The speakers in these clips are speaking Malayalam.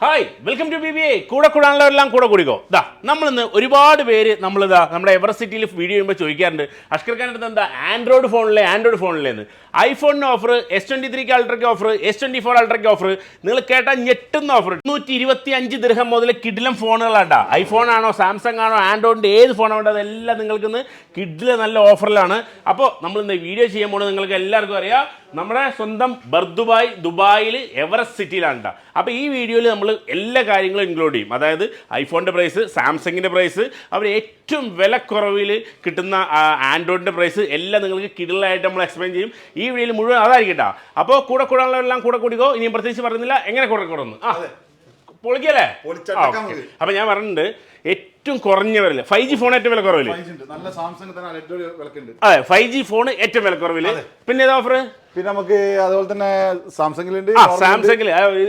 Hi welcome to B B A കൂടെ കൂടാനുള്ളവരെല്ലാം കൂടെ കൂടിക്കോ. ദാ നമ്മളിന്ന് ഒരുപാട് പേര് നമ്മളിതാ നമ്മുടെ എവറസ്റ്റ് സിറ്റിയിൽ വീഡിയോ ചെയ്യുമ്പോൾ ചോദിക്കാറുണ്ട്. അഷ്കർ ഖാൻ എന്താ? ആൻഡ്രോയിഡ് ഫോണിലെ ആൻഡ്രോയിഡ് ഫോണിലേന്ന് ഐഫോണിന് ഓഫർ എസ് ട്വന്റി ത്രീക്ക് അൾട്രയ്ക്ക് ഓഫർ എസ് ട്വന്റി ഫോർ അൾട്രയ്ക്ക് ഓഫർ നിങ്ങൾ കേട്ടാൽ ഞെട്ടുന്ന ഓഫർ നൂറ്റി ഇരുപത്തി അഞ്ച് ദിർഹം മുതൽ കിഡിലം ഫോണുകളാട്ടാ ഐഫോൺ ആണോ സാംസങ് ആണോ ആൻഡ്രോയിഡിന്റെ ഏത് ഫോണാണോ അതെല്ലാം നിങ്ങൾക്ക് ഇന്ന് കിഡിലെ നല്ല ഓഫറിലാണ് അപ്പോൾ നമ്മളിന്ന് വീഡിയോ പോകുന്നത് നിങ്ങൾക്ക് എല്ലാവർക്കും അറിയാം. നമ്മുടെ സ്വന്തം ബർദുബായ് ദുബായിൽ എവറസ്റ്റ് സിറ്റിയിലാണ് കേട്ടോ അപ്പോൾ ഈ വീഡിയോയിൽ നമ്മൾ എല്ലാ കാര്യങ്ങളും ഇൻക്ലൂഡ് ചെയ്യും. അതായത് ഐഫോണിന്റെ പ്രൈസ് സാംസങ്ങിന്റെ പ്രൈസ് അവർ ഏറ്റവും വിലക്കുറവിൽ കിട്ടുന്ന ആൻഡ്രോയിഡിന്റെ പ്രൈസ് എല്ലാം നിങ്ങൾക്ക് കിടിലായിട്ട് നമ്മൾ എക്സ്പ്ലെയിൻ ചെയ്യും. ഈ വീഡിയോയിൽ മുഴുവൻ അതായിരിക്കും കേട്ടോ അപ്പോൾ കൂടെ കൂടാനുള്ളവരെല്ലാം കൂടെ കൂടിക്കോ. ഇനിയും പ്രത്യേകിച്ച് പറയുന്നില്ല. എങ്ങനെ കൂടെ കൂടുന്നു? ആ. പൊളിക്കല്ലേ? അപ്പൊ ഞാൻ പറഞ്ഞിട്ടുണ്ട് ഏറ്റവും കുറഞ്ഞ വില ഫൈവ് ജി ഫോൺ ഏറ്റവും വില കുറവിൽ. നല്ല സാംസങ് തന്നെ അതെ ഫൈവ് ജി ഫോൺ ഏറ്റവും വില കുറവിൽ. പിന്നെ ഏതാ ഓഫർ പിന്നെ നമുക്ക് അതുപോലെ തന്നെ സാംസങ്ങിലുണ്ട് സാംസങ്ങിൽ സാംസങ്ങിൽ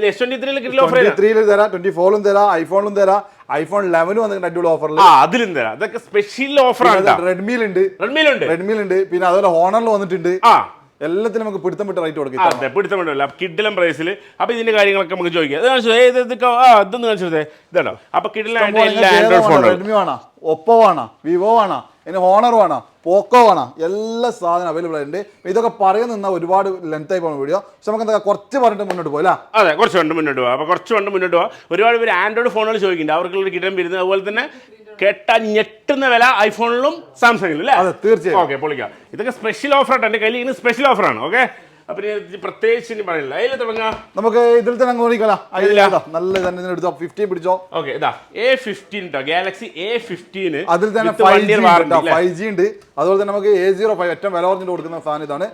എസ് ട്വന്റി ത്രീയിൽ കിട്ടില്ല ഓഫർ ത്രീ തരാം ട്വന്റി ഫോറിലും തരാം ഐഫോണിലും തരാം ഐഫോൺ ലെവനും വന്നിട്ടുണ്ട് അടിപൊളി ഓഫറിൽ ആ അതിലും തരാം. അതൊക്കെ സ്പെഷ്യൽ ഓഫറാണ് റെഡ്മിയിലുണ്ട് റെഡ്മിയിലുണ്ട് റെഡ്മിയിലുണ്ട് പിന്നെ അതുപോലെ ഹോണറിൽ വന്നിട്ടുണ്ട്. ആ. എല്ലാത്തിനും നമുക്ക് പിടുത്തം വിട്ട് റേറ്റ് കൊടുക്കാം. അതെ പിടുത്തം വിട്ടില്ല കിഡിലം പ്രൈസിൽ അപ്പൊ ഇതിന്റെ കാര്യങ്ങളൊക്കെ നമുക്ക് ചോദിക്കാം. ഇത് കാണിച്ചു ഏത് ഇതൊക്കെ ആ ഇതൊന്ന് കാണിച്ചു ഇതാണോ? അപ്പൊ കിഡിലായിട്ട് എല്ലാ ആൻഡ്രോയിഡ് ഫോണുകളും റെഡ്മി വേണം? ഒപ്പോ വേണം? വിവോ വേണം? ഇനി ഹോണർ വേണം? പോക്കോ വേണം? എല്ലാ സാധനം അവൈലബിൾ ആയിട്ടുണ്ട്. ഇതൊക്കെ പറയുന്ന നിന്ന ഒരുപാട് ലെങ്ത് ആയി പോകുന്ന വീഡിയോ പക്ഷെ നമുക്ക് എന്താ കുറച്ച് പറഞ്ഞിട്ട് മുന്നോട്ട് പോകാം അതെ കുറച്ച് കണ്ട് മുന്നോട്ട് പോവാം. അപ്പൊ കുറച്ച് കണ്ട് മുന്നോട്ട് പോവാം. ഒരുപാട് പേര് ആൻഡ്രോയിഡ് ഫോണുകൾ ചോദിക്കുന്നുണ്ട്. അവർക്കുള്ള കിട്ടാൻ വരുന്നത് അതുപോലെ തന്നെ കേട്ട ഞെട്ടുന്ന വില ഐഫോണിലും സാംസങ്ങിലും അല്ലേ? അതെ തീർച്ചയായും. ഓക്കെ പൊളിക്കാം. ഇതൊക്കെ സ്പെഷ്യൽ ഓഫർ ആയിട്ട് എന്റെ കയ്യിൽ ഇന്ന് സ്പെഷ്യൽ ഓഫറാണ് ഓക്കെ അപ്പൊ പ്രത്യേകിച്ച് ഇനി പറയില്ല അതിൽ തുടങ്ങാം? നമുക്ക് ഇതിൽ തന്നെ അങ്ങ്? നല്ല തന്നെ എടുത്തോ? ഫിഫ്റ്റി പിടിച്ചോ? ഓക്കെ ഇതാ. A fifteen Galaxy A fifteen അതിൽ തന്നെ ഫൈവ് ജി ഉണ്ട് അതുപോലെ തന്നെ നമുക്ക് എ സീറോ ഫൈവ് ഏറ്റവും വില കുറഞ്ഞിട്ട് കൊടുക്കുന്ന സാധനം ഇതാണ്.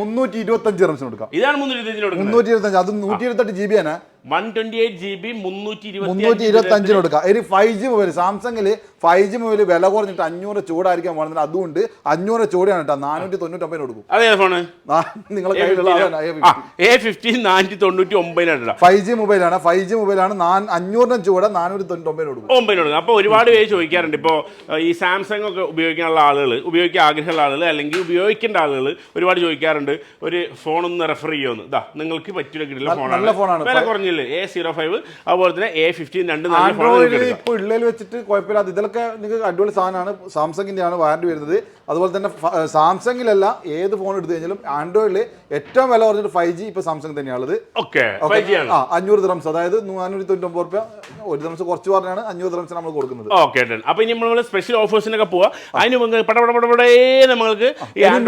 മുന്നൂറ്റി ഇരുപത്തി അഞ്ച് റംസിന് കൊടുക്കാം. ഇതാണ് മുന്നൂറ്റി ഇരുപത്തി അഞ്ച് അത് നൂറ്റി ഇരുപത്തെട്ട് ജി ബി ആണ്. One twenty eight G B മുന്നൂറ്റി മുന്നൂറ്റി ഇരുപത്തി അഞ്ചിന് കൊടുക്കാം. ഒരു ഫൈവ് ജി മൊബൈൽ സാംസങ്ങിൽ ഫൈവ് ജി മൊബൈൽ വില കുറഞ്ഞിട്ട് അഞ്ഞൂറ് ചൂടായിരിക്കാൻ പോകുന്നത് അതുകൊണ്ട് അഞ്ഞൂറ് ചൂടാണ് കേട്ടോ. നാനൂറ്റി തൊണ്ണൂറ്റൊമ്പതിന് കൊടുക്കും. അതേ ഫോണ് നിങ്ങളെ കയ്യിലുള്ള എ ഫിഫ്റ്റി നാനൂറ്റി തൊണ്ണൂറ്റി ഒമ്പതിനാണ് ഫൈവ് ജി മൊബൈലാണ് ഫൈവ് ജി മൊബൈലാണ് അഞ്ഞൂറിനും ചൂട് നാനൂറ്റി തൊണ്ണൂറ്റൊമ്പതിന് കൊടുക്കും. ഒമ്പതിനോട് അപ്പോൾ ഒരുപാട് പേര് ചോദിക്കാറുണ്ട്. ഇപ്പോൾ ഈ സാംസങ് ഒക്കെ ഉപയോഗിക്കാനുള്ള ആളുകൾ ഉപയോഗിക്കാൻ ആഗ്രഹമുള്ള ആളുകൾ അല്ലെങ്കിൽ ഉപയോഗിക്കേണ്ട ആളുകൾ ഒരുപാട് ചോദിക്കാറുണ്ട്. ഒരു ഫോൺ ഒന്ന് റെഫർ ചെയ്യുമെന്ന് ഇതാ നിങ്ങൾക്ക് പറ്റിയ കിട്ടില്ല ഫോണാണ്. വില കുറഞ്ഞില്ലേ? എ സീറോ ഫൈവ് അതുപോലെ തന്നെ എ ഫിഫ്റ്റീൻ രണ്ട് ഇപ്പോൾ ഉള്ളതിൽ വെച്ചിട്ട് കുഴപ്പമില്ലാത്ത ഇതിലൊക്കെ നിങ്ങൾക്ക് അടിപൊളി സാധനമാണ്. സാംസങ്ങിന്റെ ആണ് വാറണ്ടി വരുന്നത്. അതുപോലെ തന്നെ സാംസങ്ങിലല്ല ഏത് ഫോൺ എടുത്തു കഴിഞ്ഞാലും ആൻഡ്രോയിഡിൽ ഏറ്റവും വില കുറഞ്ഞിട്ട് ഫൈവ് ജി ഇപ്പോൾ സാംസങ് തന്നെയാണുള്ളത്. ആ അഞ്ഞൂറ് ദ്രംസ് അതായത് നാനൂറ്റി തൊണ്ണൂറ്റൊമ്പത് റുപ്യ ഒരു ദ്രംസ് കുറച്ച് പറഞ്ഞാണ് അഞ്ഞൂറ് ദ്രംസ് നമ്മൾ കൊടുക്കുന്നത്. ഓക്കെ അപ്പോൾ ഇനി നമ്മൾ സ്പെഷ്യൽ ഓഫേഴ്സിനൊക്കെ പോവാം. അതിന് മുമ്പ് പടപടപടേ നമ്മൾക്ക്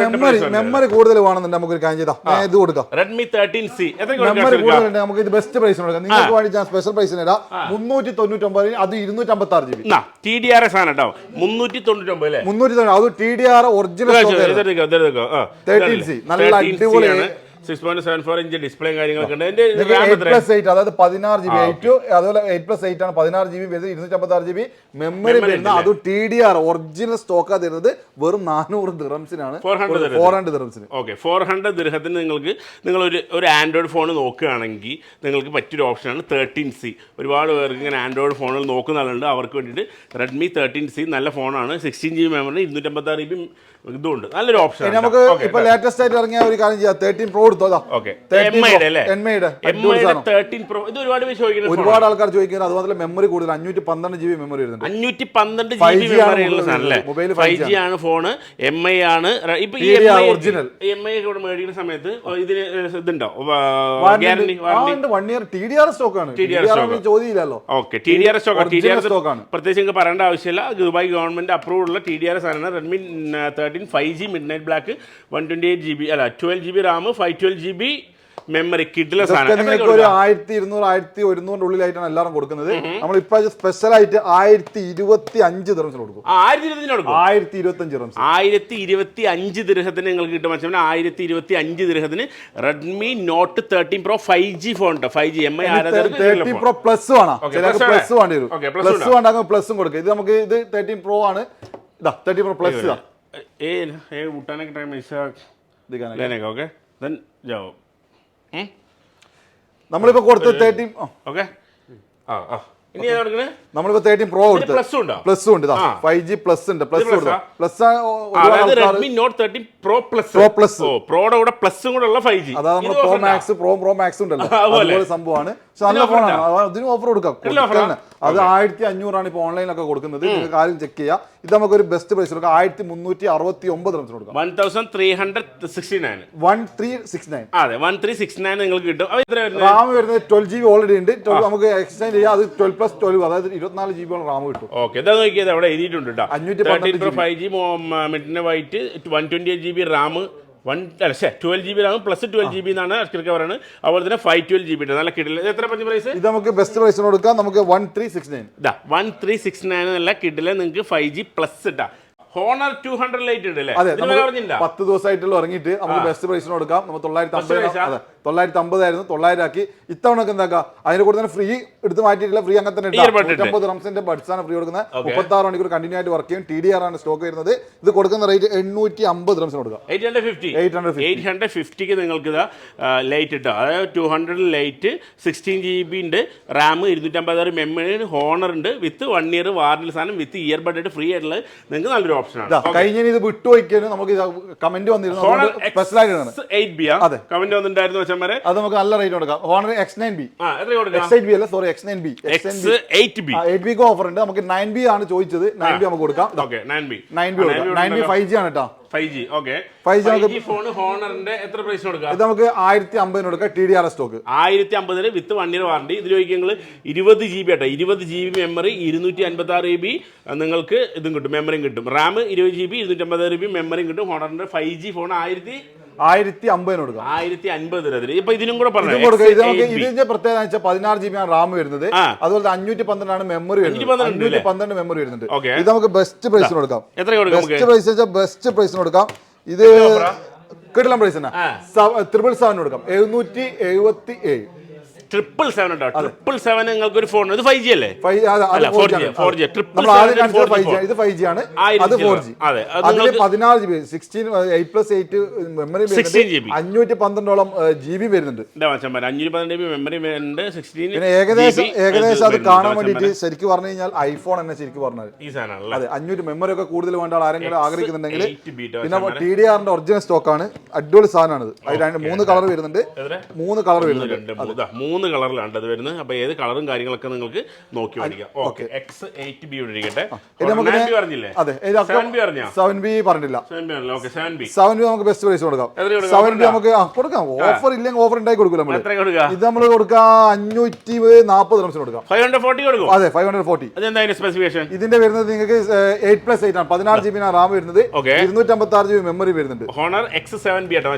മെമ്മറി മെമ്മറി കൂടുതൽ വേണമെന്നുണ്ടെങ്കിൽ നമുക്ക് ഒരു കാര്യം ചെയ്താൽ ഇത് കൊടുക്കാം. റെഡ്മി തേർട്ടീൻ സി മെമ്മറി കൂടുതലുണ്ട് നമുക്ക് ഇത് ബെസ്റ്റ് പ്രൈസിന് കൊടുക്കാം നിങ്ങൾക്ക് വേണ്ടി ഞാൻ സ്പെഷ്യൽ പ്രൈസിന് ഇടാം മുന്നൂറ്റി തൊണ്ണൂറ്റൊമ്പതിന് അത് ഇരുന്നൂറ്റി അമ്പത്തി ആറ് G B T D R സാധനം കേട്ടോ മുന്നൂറ്റി തൊണ്ണൂറ്റി ഒമ്പത് അല്ലേ മുന്നൂറ്റി തൊണ്ണൂറ് അത് T D R original thirteen C നല്ല അടിപൊളി six point seven four inch display കാര്യങ്ങളൊക്കെ ഉണ്ട്. എന്റെ എയ്റ്റ് പ്ലസ് എയ്റ്റ് അതായത് പതിനാറ് ജി ബി എയ്റ്റ് അതുപോലെ എയ്റ്റ് പ്ലസ് എയ്റ്റ് ആണ്. പതിനാറ് ജി ബി വരുന്നത് ഇരുന്നൂറ്റി അമ്പത്തി ആറ് ജി ബി മെമ്മറി വരുന്ന അത് ടി ഡി ആർ ഒറിജിനൽ സ്റ്റോക്കാ തരുന്നത്. വെറും നാനൂറ് ദിറംസിനാണ് 400 dirhams. ഫോർ ഹൺഡ്രഡ് ദിറംസിന് ഓക്കെ ഫോർ ഹൺഡ്രഡ് ദിർഹത്തിന് നിങ്ങൾക്ക് നിങ്ങൾ ഒരു ഒരു ആൻഡ്രോയിഡ് ഫോൺ നോക്കുകയാണെങ്കിൽ നിങ്ങൾക്ക് പറ്റിയൊരു ഓപ്ഷനാണ് തേർട്ടീൻ സി ഒരുപാട് പേർക്ക് ഇങ്ങനെ ആൻഡ്രോയിഡ് ഫോണുകൾ നോക്കുന്ന ആളുണ്ട്. അവർക്ക് വേണ്ടിയിട്ട് റെഡ്മി തേർട്ടീൻ സി നല്ല ഫോണാണ് സിക്സ്റ്റീൻ ജി ബി മെമ്മറി ഇരുന്നൂറ്റമ്പത്താറ് ജി ബി ഇതുണ്ട്. നല്ലൊരു ഓപ്ഷൻ നമുക്ക് ഇപ്പൊ ലേറ്റസ്റ്റ് ആയിട്ട് ഇറങ്ങിയ ഒരു കാര്യം ചെയ്യാം. തേർട്ടീൻ പ്രോ എടുത്തോ പ്രോ ഇത് ഒരുപാട് ആൾക്കാർ ചോദിക്കുന്നത് അതുപോലെ മെമ്മറി കൂടുതൽ. അഞ്ഞൂറ്റി പന്ത്രണ്ട് ജി ബി മെമ്മറി വരുന്നുണ്ട് അഞ്ഞൂറ്റി പന്ത്രണ്ട് ജി ബി മെമ്മറി സാധനം ഫൈവ് 5G ജി ആണ്. ഫോണ് എം ഐ ആണ്. ര- ഇപ്പൊ ഈ TDR എം ഐ. ഇവിടെ മേടിക്കുന്ന സമയത്ത് ഇതിന് ഇതുണ്ടോ? One year T D R stock ആണ്. TDR TDR stock. ചോദ്യമില്ലല്ലോ. Okay T D R stock T D R stock ആണ്. പ്രത്യേകിച്ച് നിങ്ങൾക്ക് പറയേണ്ട ആവശ്യമില്ല. ദുബായ് ഗവൺമെന്റ് അപ്രൂവ് ഉള്ള ടി ഡി ആർ സാധനമാണ് Redmi thirteen five G midnight black one twenty eight G B അല്ല twelve G B RAM five twelve G B memory കിഡിലെ ഇതൊക്കെ സാധനം. ഒരു ആയിരത്തി ഇരുന്നൂറ് ആയിരത്തി ഒരുന്നൂറിന്റെ ഉള്ളിലായിട്ടാണ് എല്ലാവരും കൊടുക്കുന്നത്. നമ്മൾ ഇപ്പൊ സ്പെഷ്യൽ ആയിട്ട് ആയിരത്തി ഇരുപത്തി അഞ്ച് ദിവസം കൊടുക്കും? ആയിരത്തി ഇരുപത്തിന് കൊടുക്കും ആയിരത്തി ഇരുപത്തി അഞ്ച് ദിവസം ആയിരത്തി ഇരുപത്തി അഞ്ച് ദിർഹത്തിന് നിങ്ങൾക്ക് കിട്ടും പക്ഷേ ആയിരത്തി ഇരുപത്തി അഞ്ച് ദിർഹത്തിന് Redmi note thirteen pro five G phone ഉണ്ട് five G M I thirteen pro plus വേണം പ്ലസ് വേണ്ടി വരും. പ്ലസ് വേണ്ടാകും പ്ലസും കൊടുക്കും. ഇത് നമുക്ക് ഇത് തേർട്ടീൻ പ്രോ ആണ്. ഇതാ തേർട്ടീൻ പ്രോ പ്ലസ് ഇതാ. ए ए उठाने के टाइम ऐसा ഇതിക്കാനാ. लेने का ओके देन जाओ നമ്മളിപ്പോ കൊടുത്ത തേർട്ടീൻ ओके हाँ हाँ ഇനി ഏതാ കൊടുക്കണേ നമ്മളിപ്പോ തേർട്ടീൻ പ്രോ കൊടുത്ത് പ്ലസ് ഉണ്ടോ പ്ലസ് ഉണ്ട് ആ. ഫൈവ് ജി പ്ലസ് ഉണ്ട് പ്ലസ് plus കൊടുക്കാം ആ? പ്ലസ് അതായത് Redmi note thirteen pro plus Pro Plus. ഓ പ്രോയുടെ കൂടെ പ്ലസും കൂടെ ഉള്ള ഫൈവ് ജി അതായത് നമ്മൾ pro max pro pro max ഉണ്ടല്ലോ അതുപോലെ. അതുപോലെ സംഭവമാണ് പക്ഷെ നല്ല offer ഫോണാണ് അതിന് ഓഫർ കൊടുക്കാം നല്ല offer ആ? കൊടുക്കാൻ. അത് ആയിരത്തി അഞ്ഞൂറാണ് ഇപ്പോൾ ഓൺലൈനിലൊക്കെ കൊടുക്കുന്നത് നിങ്ങൾക്ക് ആരും ചെക്ക് ചെയ്യാം ഇത് നമുക്ക് ഒരു ബെസ്റ്റ് പ്രൈസ് കൊടുക്കാം. ആയിരത്തി മുന്നൂറ്റി അറുപത്തി ഒമ്പത് റൺസ് കൊടുക്കാം. One thousand three hundred sixty nine one three six nine അതെ വൺ ത്രീ സിക്സ് നയൻ നിങ്ങൾക്ക് കിട്ടും. അപ്പോൾ എത്ര വരുന്നത്? റാം വരുന്നത് ട്വൽവ് ജി ബി ഓൾറെഡി ഉണ്ട്. 12 നമുക്ക് എക്സ്റ്റൈൻ ചെയ്യാം. അത് ട്വൽവ് പ്ലസ് ട്വൽവ് അതായത് ഇരുപത്തിനാല് ജി ബി റാം കിട്ടും. ഓക്കെ ഇതാ നോക്കിയത് അവിടെ എഴുതിയിട്ടുണ്ട് കേട്ടോ അഞ്ഞൂറ്റി thirteen pro five G മിഡിന് white one twenty eight G B RAM. One അല്ല ട്വൽവ് ജി ബി ആകും പ്ലസ് ട്വൽവ് ജി ബി എന്നാണ് അഷ്കർക്ക് പറയുന്നത്. അതുപോലെ തന്നെ ഫൈവ് ട്വൽവ് ജി ബി ഉണ്ട് നല്ല കിഡിൽ എത്ര പറഞ്ഞ പ്രൈസ് ഇത് നമുക്ക് ബെസ്റ്റ് പ്രൈസ് കൊടുക്കാം. നമുക്ക് വൺ ത്രീ സിക്സ് നയൻ ഇതാ വൺ ത്രീ സിക്സ് നയൻ എന്നുള്ള കിഡിൽ നിങ്ങൾക്ക് ഫൈവ് ജി പ്ലസ് ഇട്ടാ. ഹോണർ ടു ഹൺഡ്രഡ് ലൈറ്റ് ഉണ്ട് അല്ലേ പത്ത് ദിവസമായിട്ടുള്ള ഇറങ്ങിയിട്ട് നമുക്ക് ബെസ്റ്റ് പ്രൈസിന് കൊടുക്കാം. നമുക്ക് തൊള്ളായിരത്തി അമ്പത് തൊള്ളായിരത്തി അമ്പതായിരുന്നു തൊള്ളായിരം ആക്കി. ഇത്തവണ ഒക്കെ എന്താക്കുക അതിന്റെ കൂടെ തന്നെ ഫ്രീ എടുത്ത് മാറ്റിയിട്ടില്ല ഫ്രീ അങ്ങനെ തന്നെ. നൂറ്റമ്പത് റംസിന്റെ ബഡ്സ് ആണ് ഫ്രീ കൊടുക്കുന്നത്. മുപ്പത്തി ആറ് മണിക്കൂർ കണ്ടിന്യൂ ആയിട്ട് വർക്ക് ചെയ്യും. ടി ഡി ആർ ആണ് സ്റ്റോക്ക് വരുന്നത്. ഇത് കൊടുക്കുന്ന റേറ്റ് എണ്ണൂറ്റി അമ്പത് റംസിന് കൊടുക്കുക eight hundred fifty. 850. Eight hundred ഫിഫ്റ്റിക്ക് നിങ്ങൾക്ക് ഇതാ ലൈറ്റ് ഇട്ടോ. അതായത് two hundred lite sixteen G B ഉണ്ട്. റാം ഇരുന്നൂറ്റമ്പതാറ് മെമ്മറി ഹോണർ ഉണ്ട്. വിത്ത് വൺ ഇയർ വാറണ്ടി സാധനം വിത്ത് ഇയർ ബഡ് ആയിട്ട് ഫ്രീ ആയിട്ടുള്ളത് നിങ്ങൾക്ക് നല്ലൊരു ഓപ്ഷൻ ഓപ്ഷനാണ് കഴിഞ്ഞ ഇത് വിട്ടുപോയിക്കാനും നമുക്ക് കമന്റ് വന്നിരുന്നു. ഹോണർ കമന്റ് വന്നിട്ടുണ്ടായിരുന്നു ആയിട്ടാണ് ബി ആ അതെ. നമുക്ക് നല്ല റേറ്റ് കൊടുക്കാം. Honor X nine B X eight B അല്ല? Sorry X nine B X eight B eight ബിക്ക് ഓഫർ ഉണ്ട്. നമുക്ക് നയൻ ബി ആണ് ചോദിച്ചത്. നയൻ ബി നമുക്ക് കൊടുക്കാം. Nine B nine B nine B five G ആണ് കേട്ടോ five G okay 5G five G phone ഹോണറിന്റെ എത്ര പ്രൈസ് കൊടുക്കാം? ഇത് നമുക്ക് ആയിരത്തി അമ്പതിന് കൊടുക്കാം ടി ഡി ആർ സ്റ്റോക്ക് ആയിരത്തി അമ്പതിന് വിത്ത് വൺ ഇയർ വാറണ്ടി ഇതിൽ നിങ്ങൾ ഇരുപത് ജി ബി ആട്ടോ. ഇരുപത് ജി ബി മെമ്മറി ഇരുന്നൂറ്റി അൻപത്തി ആറ് ജി ബി നിങ്ങൾക്ക് ഇതും കിട്ടും. മെമ്മറിയും കിട്ടും. റാം ഇരുപത് ജി ബി ഇരുന്നൂറ്റി അമ്പത് ജി ബി മെമ്മറിയും കിട്ടും. ഹോണറിന്റെ ഫൈവ് ജി ഫോൺ ആയിരത്തി ആയിരത്തി അമ്പതിന് കൊടുക്കാം. ആയിരത്തി അമ്പത് ഇപ്പൊ ഇതിനും കൂടെ പറഞ്ഞു? ഇതിന്റെ പ്രത്യേകത വെച്ചാൽ പതിനാറ് ജി ബി ആണ് റാം വരുന്നത്. അതുപോലെ അഞ്ഞൂറ്റി പന്ത്രണ്ടാണ് മെമ്മറി വരുന്നത്. 512 അഞ്ഞൂറ്റി പന്ത്രണ്ട് മെമ്മറി വരുന്നുണ്ട്. ഇത് നമുക്ക് ബെസ്റ്റ് പ്രൈസിന് കൊടുക്കാം. ബെസ്റ്റ് പ്രൈസ് വെച്ചാൽ ബെസ്റ്റ് പ്രൈസിന് കൊടുക്കാം. ഇത് കിട്ടില്ല പ്രൈസ് തന്നെ. ത്രിപിൾ ട്രിപ്പിൾ സെവൻ കൊടുക്കാം എഴുന്നൂറ്റി എഴുപത്തി ഏഴ് ട്രിപ്പിൾ സെവൻ ഉണ്ടോ? ട്രിപ്പിൾ സെവൻ നിങ്ങൾക്ക് ഒരു ഫോൺ ഇത് ഫൈവ് ജി അല്ലേ? ഫോർ അല്ല, 4G, 4G. Triple നമ്മൾ ആദ്യം seven കാണിച്ചത് 4G ഫൈവ് ജി ആണ് ഇത് ഫൈവ് ജി ആണ്. അത് ഫോർ ജി അതെ, അത് അതിൽ പതിനാറ് G B sixteen eight plus eight memory 16 GB. അഞ്ഞൂറ്റി പന്ത്രണ്ടോളം ജി ബി വരുന്നുണ്ട്. അഞ്ഞൂറ്റി പന്ത്രണ്ട് ജി ബി മെമ്മറി സിക്സ്റ്റീൻ പിന്നെ ഏകദേശം ഏകദേശം അത് കാണാൻ വേണ്ടിയിട്ട് ശരിക്കും പറഞ്ഞു കഴിഞ്ഞാൽ ഐഫോൺ തന്നെ ശരിക്കും പറഞ്ഞത് ഈ അതെ അഞ്ഞൂറ് മെമ്മറി ഒക്കെ കൂടുതൽ വേണ്ട ആരെങ്കിലും ആഗ്രഹിക്കുന്നുണ്ടെങ്കിൽ 8 ബീറ്റ് പിന്നെ ടി ഡി ആറിന്റെ ഒറിജിനൽ സ്റ്റോക്ക് ആണ്. അടിപൊളി സാധനമാണ്. അത് രണ്ട് മൂന്ന് കളർ വരുന്നുണ്ട്. മൂന്ന് കളർ വരുന്നുണ്ട്. മൂന്ന് മൂന്ന് കളറിലാണ് അത് വരുന്നത്. അപ്പൊ ഏത് കളറും കാര്യങ്ങളൊക്കെ നിങ്ങൾക്ക് നോക്കി മേടിക്കാം. ഓക്കെ. എക്സ് എയ്റ്റ് ബി പറഞ്ഞില്ലേ? സെവൻ ബി പറഞ്ഞില്ല? സെവൻ ബി നമുക്ക് ബെസ്റ്റ് പ്രൈസ് കൊടുക്കാം. സെവൻ ബി നമുക്ക് കൊടുക്കാം. ഓഫർ ഇല്ലെങ്കിൽ ഓഫർ ഉണ്ടായി കൊടുക്കില്ല ഇത് നമ്മൾ കൊടുക്കാം അഞ്ഞൂറ്റി നാൽപ്പത് കൊടുക്കാം. ഫൈവ് ഹൺഡ്രഡ് ഫോർട്ടി കൊടുക്കും? അതെ ഫൈവ് ഹൺഡ്രഡ് ഫോർട്ടി അതെന്താ അതിന്റെ സ്പെസിഫിക്കേഷൻ ഇതിന്റെ വരുന്നത് നിങ്ങൾക്ക് എയ്റ്റ് പ്ലസ് എയ്റ്റ് ആണ്. പതിനാറ് ജി ബി റാം വരുന്നത്. ഇരുന്നൂറ്റമ്പത്തി ആറ് ജി ബി മെമ്മറി വരുന്നുണ്ട്. ഹോണർ എക്സ് സെവൻ ബി ആട്ടോ